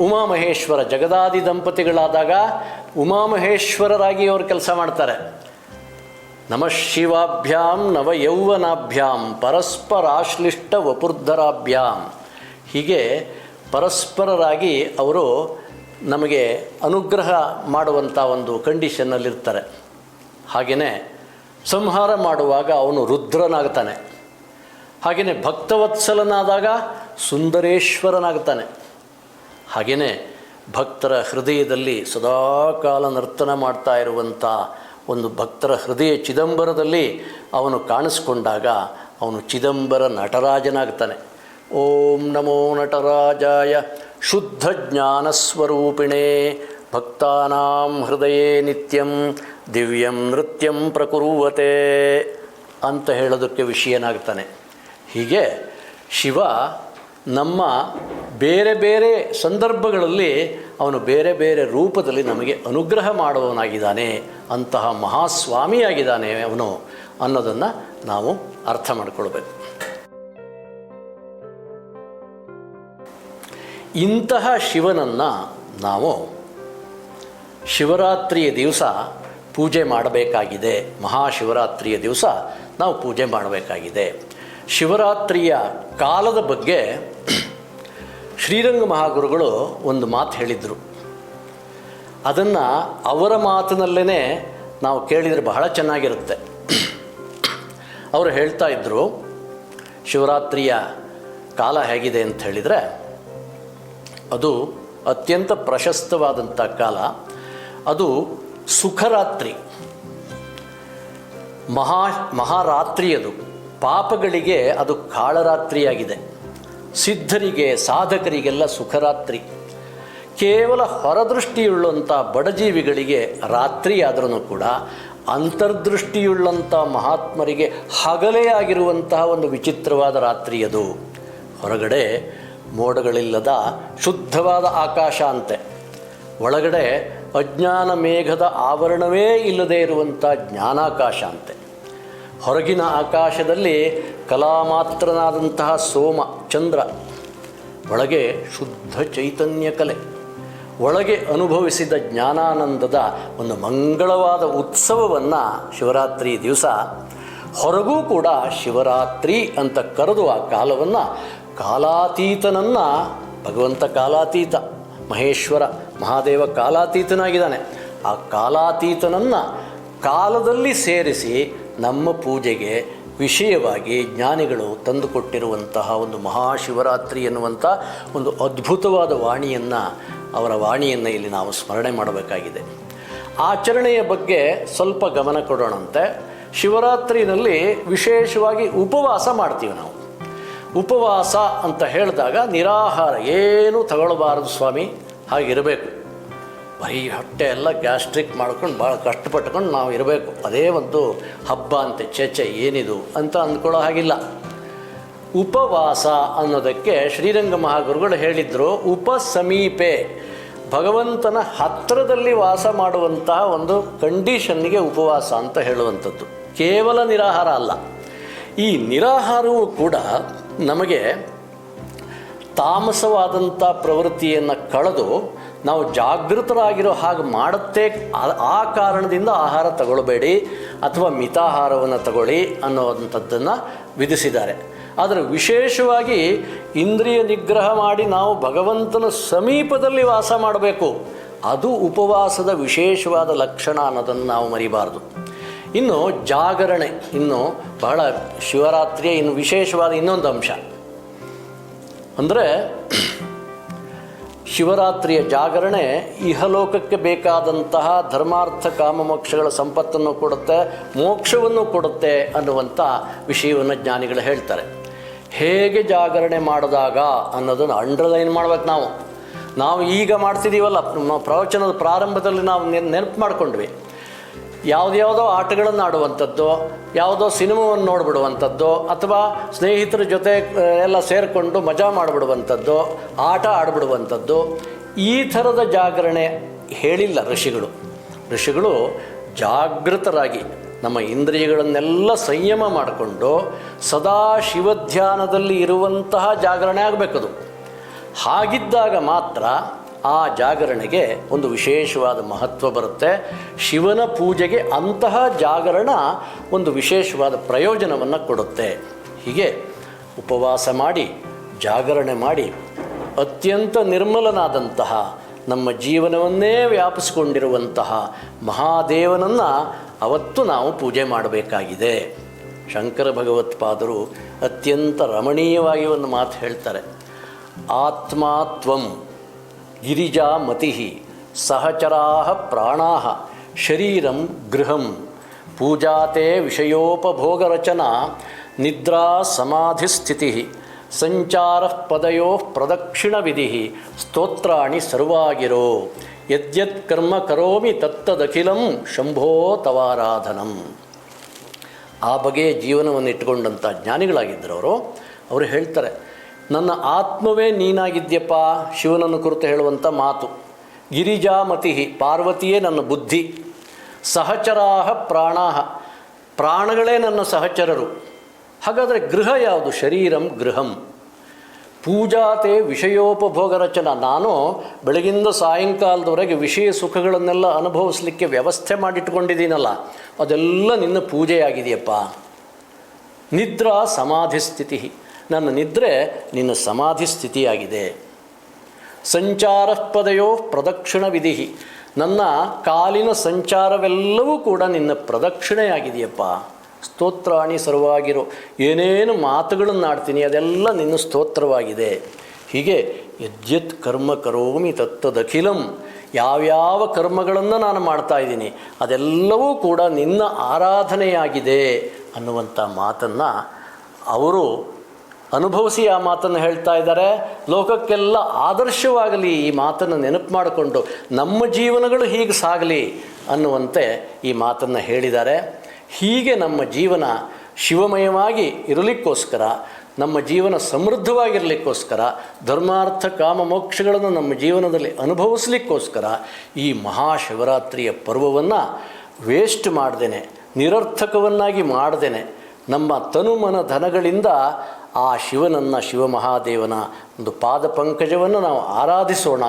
ಉಮಾಮಹೇಶ್ವರ ಜಗದಾದಿ ದಂಪತಿಗಳಾದಾಗ ಉಮಾಮಹೇಶ್ವರರಾಗಿ ಅವರು ಕೆಲಸ ಮಾಡ್ತಾರೆ. ನಮಃ ಶಿವಾಭ್ಯಾಂ ನವ ಯೌವನಾಭ್ಯಾಂ ಪರಸ್ಪರಾಶ್ಲಿಷ್ಟ ವಪುರ್ಧರಾಭ್ಯಾಂ. ಹೀಗೆ ಪರಸ್ಪರರಾಗಿ ಅವರು ನಮಗೆ ಅನುಗ್ರಹ ಮಾಡುವಂಥ ಒಂದು ಕಂಡೀಷನ್ನಲ್ಲಿರ್ತಾರೆ ಹಾಗೆಯೇ ಸಂಹಾರ ಮಾಡುವಾಗ ಅವನು ರುದ್ರನಾಗ್ತಾನೆ. ಹಾಗೆಯೇ ಭಕ್ತವತ್ಸಲನಾದಾಗ ಸುಂದರೇಶ್ವರನಾಗ್ತಾನೆ. ಹಾಗೆಯೇ ಭಕ್ತರ ಹೃದಯದಲ್ಲಿ ಸದಾಕಾಲ ನರ್ತನ ಮಾಡ್ತಾ ಇರುವಂಥ ಒಂದು ಭಕ್ತರ ಹೃದಯ ಚಿದಂಬರದಲ್ಲಿ ಅವನು ಕಾಣಿಸ್ಕೊಂಡಾಗ ಅವನು ಚಿದಂಬರ ನಟರಾಜನಾಗ್ತಾನೆ. ಓಂ ನಮೋ ನಟರಾಜಾಯ ಶುದ್ಧ ಜ್ಞಾನಸ್ವರೂಪಿಣೇ ಭಕ್ತಾನಾಂ ಹೃದಯೇ ನಿತ್ಯಂ, ದಿವ್ಯಂ ನೃತ್ಯಂ ಪ್ರಕುರುವತೆ ಅಂತ ಹೇಳೋದಕ್ಕೆ ವಿಷಯನಾಗ್ತಾನೆ. ಹೀಗೆ ಶಿವ ನಮ್ಮ ಬೇರೆ ಬೇರೆ ಸಂದರ್ಭಗಳಲ್ಲಿ ಅವನು ಬೇರೆ ಬೇರೆ ರೂಪದಲ್ಲಿ ನಮಗೆ ಅನುಗ್ರಹ ಮಾಡುವವನಾಗಿದ್ದಾನೆ, ಅಂತಹ ಮಹಾಸ್ವಾಮಿಯಾಗಿದ್ದಾನೆ ಅವನು ಅನ್ನೋದನ್ನು ನಾವು ಅರ್ಥ ಮಾಡಿಕೊಳ್ಬೇಕು. ಇಂತಹ ಶಿವನನ್ನು ನಾವು ಶಿವರಾತ್ರಿಯ ದಿವಸ ಪೂಜೆ ಮಾಡಬೇಕಾಗಿದೆ. ಮಹಾಶಿವರಾತ್ರಿಯ ದಿವಸ ನಾವು ಪೂಜೆ ಮಾಡಬೇಕಾಗಿದೆ. ಶಿವರಾತ್ರಿಯ ಕಾಲದ ಬಗ್ಗೆ ಶ್ರೀರಂಗ ಮಹಾಗುರುಗಳು ಒಂದು ಮಾತು ಹೇಳಿದರು. ಅದನ್ನು ಅವರ ಮಾತಿನಲ್ಲೇ ನಾವು ಕೇಳಿದರೆ ಬಹಳ ಚೆನ್ನಾಗಿರುತ್ತೆ. ಅವರು ಹೇಳ್ತಾ ಇದ್ದರು ಶಿವರಾತ್ರಿಯ ಕಾಲ ಹೇಗಿದೆ ಅಂತ ಹೇಳಿದರೆ ಅದು ಅತ್ಯಂತ ಪ್ರಶಸ್ತವಾದಂಥ ಕಾಲ. ಅದು ಸುಖರಾತ್ರಿ. ಮಹಾ ಮಹಾರಾತ್ರಿ ಅದು ಪಾಪಗಳಿಗೆ ಅದು ಕಾಳರಾತ್ರಿಯಾಗಿದೆ. ಸಿದ್ಧರಿಗೆ, ಸಾಧಕರಿಗೆಲ್ಲ ಸುಖರಾತ್ರಿ. ಕೇವಲ ಹೊರದೃಷ್ಟಿಯುಳ್ಳಂಥ ಬಡಜೀವಿಗಳಿಗೆ ರಾತ್ರಿ ಕೂಡ ಅಂತರ್ದೃಷ್ಟಿಯುಳ್ಳಂಥ ಮಹಾತ್ಮರಿಗೆ ಹಗಲೇ ಆಗಿರುವಂತಹ ಒಂದು ವಿಚಿತ್ರವಾದ ರಾತ್ರಿ ಅದು ಹೊರಗಡೆ ಮೋಡಗಳಿಲ್ಲದ ಶುದ್ಧವಾದ ಆಕಾಶ ಅಂತೆ. ಒಳಗಡೆ ಅಜ್ಞಾನ ಮೇಘದ ಆವರಣವೇ ಇಲ್ಲದೇ ಇರುವಂಥ ಜ್ಞಾನಾಕಾಶ ಅಂತೆ. ಹೊರಗಿನ ಆಕಾಶದಲ್ಲಿ ಕಲಾಮಾತ್ರನಾದಂತಹ ಸೋಮ, ಚಂದ್ರ, ಒಳಗೆ ಶುದ್ಧ ಚೈತನ್ಯ ಕಲೆ, ಒಳಗೆ ಅನುಭವಿಸಿದ ಜ್ಞಾನಾನಂದದ ಒಂದು ಮಂಗಳವಾದ ಉತ್ಸವವನ್ನು ಶಿವರಾತ್ರಿ ದಿವಸ, ಹೊರಗೂ ಕೂಡ ಶಿವರಾತ್ರಿ ಅಂತ ಕರೆದು ಆ ಕಾಲವನ್ನು ಕಾಲಾತೀತನನ್ನು, ಭಗವಂತ ಕಾಲಾತೀತ, ಮಹೇಶ್ವರ ಮಹಾದೇವ ಕಾಲಾತೀತನಾಗಿದ್ದಾನೆ. ಆ ಕಾಲಾತೀತನನ್ನು ಕಾಲದಲ್ಲಿ ಸೇರಿಸಿ ನಮ್ಮ ಪೂಜೆಗೆ ವಿಷಯವಾಗಿ ಜ್ಞಾನಿಗಳು ತಂದುಕೊಟ್ಟಿರುವಂತಹ ಒಂದು ಮಹಾಶಿವರಾತ್ರಿ ಎನ್ನುವಂಥ ಒಂದು ಅದ್ಭುತವಾದ ವಾಣಿಯನ್ನು, ಅವರ ವಾಣಿಯನ್ನು ಇಲ್ಲಿ ನಾವು ಸ್ಮರಣೆ ಮಾಡಬೇಕಾಗಿದೆ. ಆಚರಣೆಯ ಬಗ್ಗೆ ಸ್ವಲ್ಪ ಗಮನ ಕೊಡೋಣಂತೆ. ಶಿವರಾತ್ರಿನಲ್ಲಿ ವಿಶೇಷವಾಗಿ ಉಪವಾಸ ಮಾಡ್ತೀವಿ ನಾವು. ಉಪವಾಸ ಅಂತ ಹೇಳಿದಾಗ ನಿರಾಹಾರ ಏನೂ ತಗೊಳ್ಳಬಾರದು ಸ್ವಾಮಿ, ಹಾಗಿರಬೇಕು. ಬರೀ ಹೊಟ್ಟೆ ಎಲ್ಲ ಗ್ಯಾಸ್ಟ್ರಿಕ್ ಮಾಡ್ಕೊಂಡು ಭಾಳ ಕಷ್ಟಪಟ್ಕೊಂಡು ನಾವು ಇರಬೇಕು. ಅದೇ ಒಂದು ಹಬ್ಬ ಅಂತೆ, ಚೇಚೆ ಏನಿದು ಅಂತ ಅಂದ್ಕೊಳ್ಳೋ ಹಾಗಿಲ್ಲ. ಉಪವಾಸ ಅನ್ನೋದಕ್ಕೆ ಶ್ರೀರಂಗ ಮಹಾಗುರುಗಳು ಹೇಳಿದರು, ಉಪಸಮೀಪೆ. ಭಗವಂತನ ಹತ್ತಿರದಲ್ಲಿ ವಾಸ ಮಾಡುವಂತಹ ಒಂದು ಕಂಡೀಷನ್ನಿಗೆ ಉಪವಾಸ ಅಂತ ಹೇಳುವಂಥದ್ದು. ಕೇವಲ ನಿರಾಹಾರ ಅಲ್ಲ. ಈ ನಿರಾಹಾರವೂ ಕೂಡ ನಮಗೆ ತಾಮಸವಾದಂಥ ಪ್ರವೃತ್ತಿಯನ್ನು ಕಳೆದು ನಾವು ಜಾಗೃತರಾಗಿರೋ ಹಾಗೆ ಮಾಡುತ್ತೆ ಆ- ಕಾರಣದಿಂದ ಆಹಾರ ತಗೊಳ್ಬೇಡಿ ಅಥವಾ ಮಿತಾಹಾರವನ್ನು ತಗೊಳ್ಳಿ ಅನ್ನೋವಂಥದ್ದನ್ನು ವಿಧಿಸಿದ್ದಾರೆ. ಆದರೆ ವಿಶೇಷವಾಗಿ ಇಂದ್ರಿಯ ನಿಗ್ರಹ ಮಾಡಿ ನಾವು ಭಗವಂತನ ಸಮೀಪದಲ್ಲಿ ವಾಸ ಮಾಡಬೇಕು. ಅದು ಉಪವಾಸದ ವಿಶೇಷವಾದ ಲಕ್ಷಣ ಅನ್ನೋದನ್ನು ನಾವು ಮರಿಬಾರ್ದು. ಇನ್ನು ಜಾಗರಣೆ, ಇನ್ನು ಬಹಳ ಶಿವರಾತ್ರಿಯ ಇನ್ನು ವಿಶೇಷವಾದ ಇನ್ನೊಂದು ಅಂಶ. ಅಂದರೆ ಶಿವರಾತ್ರಿಯ ಜಾಗರಣೆ ಇಹಲೋಕಕ್ಕೆ ಬೇಕಾದಂತಹ ಧರ್ಮಾರ್ಥ ಕಾಮ ಮೋಕ್ಷಗಳ ಸಂಪತ್ತನ್ನು ಕೊಡುತ್ತೆ, ಮೋಕ್ಷವನ್ನು ಕೊಡುತ್ತೆ ಅನ್ನುವಂಥ ವಿಷಯವನ್ನು ಜ್ಞಾನಿಗಳು ಹೇಳ್ತಾರೆ. ಹೇಗೆ ಜಾಗರಣೆ ಮಾಡಿದಾಗ ಅನ್ನೋದನ್ನು ಅಂಡರ್ಲೈನ್ ಮಾಡ್ಬೇಕು ನಾವು. ನಾವು ಈಗ ಮಾಡ್ತಿದ್ದೀವಲ್ಲ ಪ್ರವಚನದ ಪ್ರಾರಂಭದಲ್ಲಿ ನಾವು ನೆನ್, ನೆನಪು ಮಾಡ್ಕೊಂಡ್ವಿ. ಯಾವುದ್ಯಾವುದೋ ಆಟಗಳನ್ನು ಆಡುವಂಥದ್ದು ಯಾವುದೋ ಸಿನಿಮಾವನ್ನು ನೋಡಿಬಿಡುವಂಥದ್ದು, ಅಥವಾ ಸ್ನೇಹಿತರ ಜೊತೆ ಎಲ್ಲ ಸೇರಿಕೊಂಡು ಮಜಾ ಮಾಡಿಬಿಡುವಂಥದ್ದು, ಆಟ ಆಡಿಬಿಡುವಂಥದ್ದು, ಈ ಥರದ ಜಾಗರಣೆ ಹೇಳಿಲ್ಲ ಋಷಿಗಳು. ಋಷಿಗಳು ಜಾಗೃತರಾಗಿ ನಮ್ಮ ಇಂದ್ರಿಯಗಳನ್ನೆಲ್ಲ ಸಂಯಮ ಮಾಡಿಕೊಂಡು ಸದಾ ಶಿವಧ್ಯಾನದಲ್ಲಿ ಇರುವಂತಹ ಜಾಗರಣೆ ಆಗಬೇಕದು. ಹಾಗಿದ್ದಾಗ ಮಾತ್ರ ಆ ಜಾಗರಣೆಗೆ ಒಂದು ವಿಶೇಷವಾದ ಮಹತ್ವ ಬರುತ್ತೆ. ಶಿವನ ಪೂಜೆಗೆ ಅಂತಹ ಜಾಗರಣ ಒಂದು ವಿಶೇಷವಾದ ಪ್ರಯೋಜನವನ್ನು ಕೊಡುತ್ತೆ. ಹೀಗೆ ಉಪವಾಸ ಮಾಡಿ, ಜಾಗರಣೆ ಮಾಡಿ, ಅತ್ಯಂತ ನಿರ್ಮಲನಾದಂತಹ, ನಮ್ಮ ಜೀವನವನ್ನೇ ವ್ಯಾಪಿಸಿಕೊಂಡಿರುವಂತಹ ಮಹಾದೇವನನ್ನು ಅವತ್ತು ನಾವು ಪೂಜೆ ಮಾಡಬೇಕಾಗಿದೆ. ಶಂಕರ ಭಗವತ್ಪಾದರು ಅತ್ಯಂತ ರಮಣೀಯವಾಗಿ ಒಂದು ಮಾತು ಹೇಳ್ತಾರೆ. ಆತ್ಮ ತ್ವಂ ಗಿರಿಜಾ ಮತಿ ಸಹಚರಾ ಪ್ರಾಣಾ ಶರೀರಂ ಗೃಹಂ ಪೂಜಾತೆ ವಿಷಯೋಪಭೋಗರಚನಾ ನಿದ್ರಾ ಸಮಾಧಿಸ್ಥಿತಿ ಸಂಚಾರ ಪದಯೋ ಪ್ರದಕ್ಷಿಣ ವಿಧಿ ಸ್ತೋತ್ರಾಣಿ ಸರ್ವಾಗಿರೋ ಯದ್ಯತ್ ಕರ್ಮ ಕರೋಮಿ ತತ್ತದಖಿಲಂ ಶಂಭೋ ತವಾರಾಧನಂ ಆ ಬಗೆಯ ಜೀವನವನ್ನು ಇಟ್ಟುಕೊಂಡಂಥ ಜ್ಞಾನಿಗಳಾಗಿದ್ದರು ಅವರು ಅವರು ಹೇಳ್ತಾರೆ ನನ್ನ ಆತ್ಮವೇ ನೀನಾಗಿದ್ಯಪ್ಪ, ಶಿವನನ್ನು ಕುರಿತು ಹೇಳುವಂಥ ಮಾತು. ಗಿರಿಜಾಮತಿ, ಪಾರ್ವತಿಯೇ ನನ್ನ ಬುದ್ಧಿ. ಸಹಚರಾಹ ಪ್ರಾಣಾಹ. ಪ್ರಾಣಗಳೇ ನನ್ನ ಸಹಚರರು. ಹಾಗಾದರೆ ಗೃಹ ಯಾವುದು? ಶರೀರಂ ಗೃಹಂ. ಪೂಜಾತೆ ವಿಷಯೋಪಭೋಗ ರಚನ ನಾನು ಬೆಳಗಿಂದ ಸಾಯಂಕಾಲದವರೆಗೆ ವಿಷಯ ಸುಖಗಳನ್ನೆಲ್ಲ ಅನುಭವಿಸಲಿಕ್ಕೆ ವ್ಯವಸ್ಥೆ ಮಾಡಿಟ್ಕೊಂಡಿದ್ದೀನಲ್ಲ ಅದೆಲ್ಲ ನಿನ್ನ ಪೂಜೆಯಾಗಿದೆಯಪ್ಪ. ನಿದ್ರಾ ಸಮಾಧಿ ಸ್ಥಿತಿ ನನ್ನ ನಿದ್ರೆ ನಿನ್ನ ಸಮಾಧಿ ಸ್ಥಿತಿಯಾಗಿದೆ. ಸಂಚಾರ ಪದಯೋ ಪ್ರದಕ್ಷಿಣ ವಿಧಿ ನನ್ನ ಕಾಲಿನ ಸಂಚಾರವೆಲ್ಲವೂ ಕೂಡ ನಿನ್ನ ಪ್ರದಕ್ಷಿಣೆಯಾಗಿದೆಯಪ್ಪ. ಸ್ತೋತ್ರಾಣಿ ಸರ್ವಾಗಿರೋ. ಏನೇನು ಮಾತುಗಳನ್ನು ಆಡ್ತೀನಿ ಅದೆಲ್ಲ ನಿನ್ನ ಸ್ತೋತ್ರವಾಗಿದೆ. ಹೀಗೆ ಯದ್ಯತ್ ಕರ್ಮ ಕರೋಮಿ ತತ್ತದಖಿಲಂ. ಯಾವ್ಯಾವ ಕರ್ಮಗಳನ್ನು ನಾನು ಮಾಡ್ತಾ ಇದ್ದೀನಿ ಅದೆಲ್ಲವೂ ಕೂಡ ನಿನ್ನ ಆರಾಧನೆಯಾಗಿದೆ ಅನ್ನುವಂಥ ಮಾತನ್ನು ಅವರು ಅನುಭವಿಸಿ ಆ ಮಾತನ್ನು ಹೇಳ್ತಾ ಇದ್ದಾರೆ. ಲೋಕಕ್ಕೆಲ್ಲ ಆದರ್ಶವಾಗಲಿ ಈ ಮಾತನ್ನು ನೆನಪು ಮಾಡಿಕೊಂಡು ನಮ್ಮ ಜೀವನಗಳು ಹೀಗೆ ಸಾಗಲಿ ಅನ್ನುವಂತೆ ಈ ಮಾತನ್ನು ಹೇಳಿದ್ದಾರೆ. ಹೀಗೆ ನಮ್ಮ ಜೀವನ ಶಿವಮಯವಾಗಿ ಇರಲಿಕ್ಕೋಸ್ಕರ, ನಮ್ಮ ಜೀವನ ಸಮೃದ್ಧವಾಗಿರಲಿಕ್ಕೋಸ್ಕರ, ಧರ್ಮಾರ್ಥ ಕಾಮ ಮೋಕ್ಷಗಳನ್ನು ನಮ್ಮ ಜೀವನದಲ್ಲಿ ಅನುಭವಿಸಲಿಕ್ಕೋಸ್ಕರ ಈ ಮಹಾಶಿವರಾತ್ರಿಯ ಪರ್ವವನ್ನು ವೇಸ್ಟ್ ಮಾಡ್ದೇನೆ, ನಿರರ್ಥಕವನ್ನಾಗಿ ಮಾಡ್ದೇನೆ. ನಮ್ಮ ತನುಮನ ಧನಗಳಿಂದ ಆ ಶಿವನನ್ನು ಶಿವಮಹಾದೇವನ ಒಂದು ಪಾದ ಪಂಕಜವನ್ನು ನಾವು ಆರಾಧಿಸೋಣ.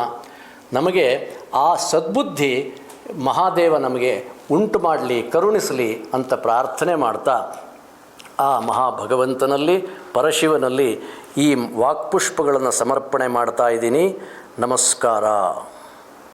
ನಮಗೆ ಆ ಸದ್ಬುದ್ಧಿ ಮಹಾದೇವ ನಮಗೆ ಉಂಟು ಮಾಡಲಿ, ಕರುಣಿಸಲಿ ಅಂತ ಪ್ರಾರ್ಥನೆ ಮಾಡ್ತಾ, ಆ ಮಹಾಭಗವಂತನಲ್ಲಿ, ಪರಶಿವನಲ್ಲಿ ಈ ವಾಕ್ಪುಷ್ಪಗಳನ್ನು ಸಮರ್ಪಣೆ ಮಾಡ್ತಾ ಇದ್ದೀನಿ. ನಮಸ್ಕಾರ.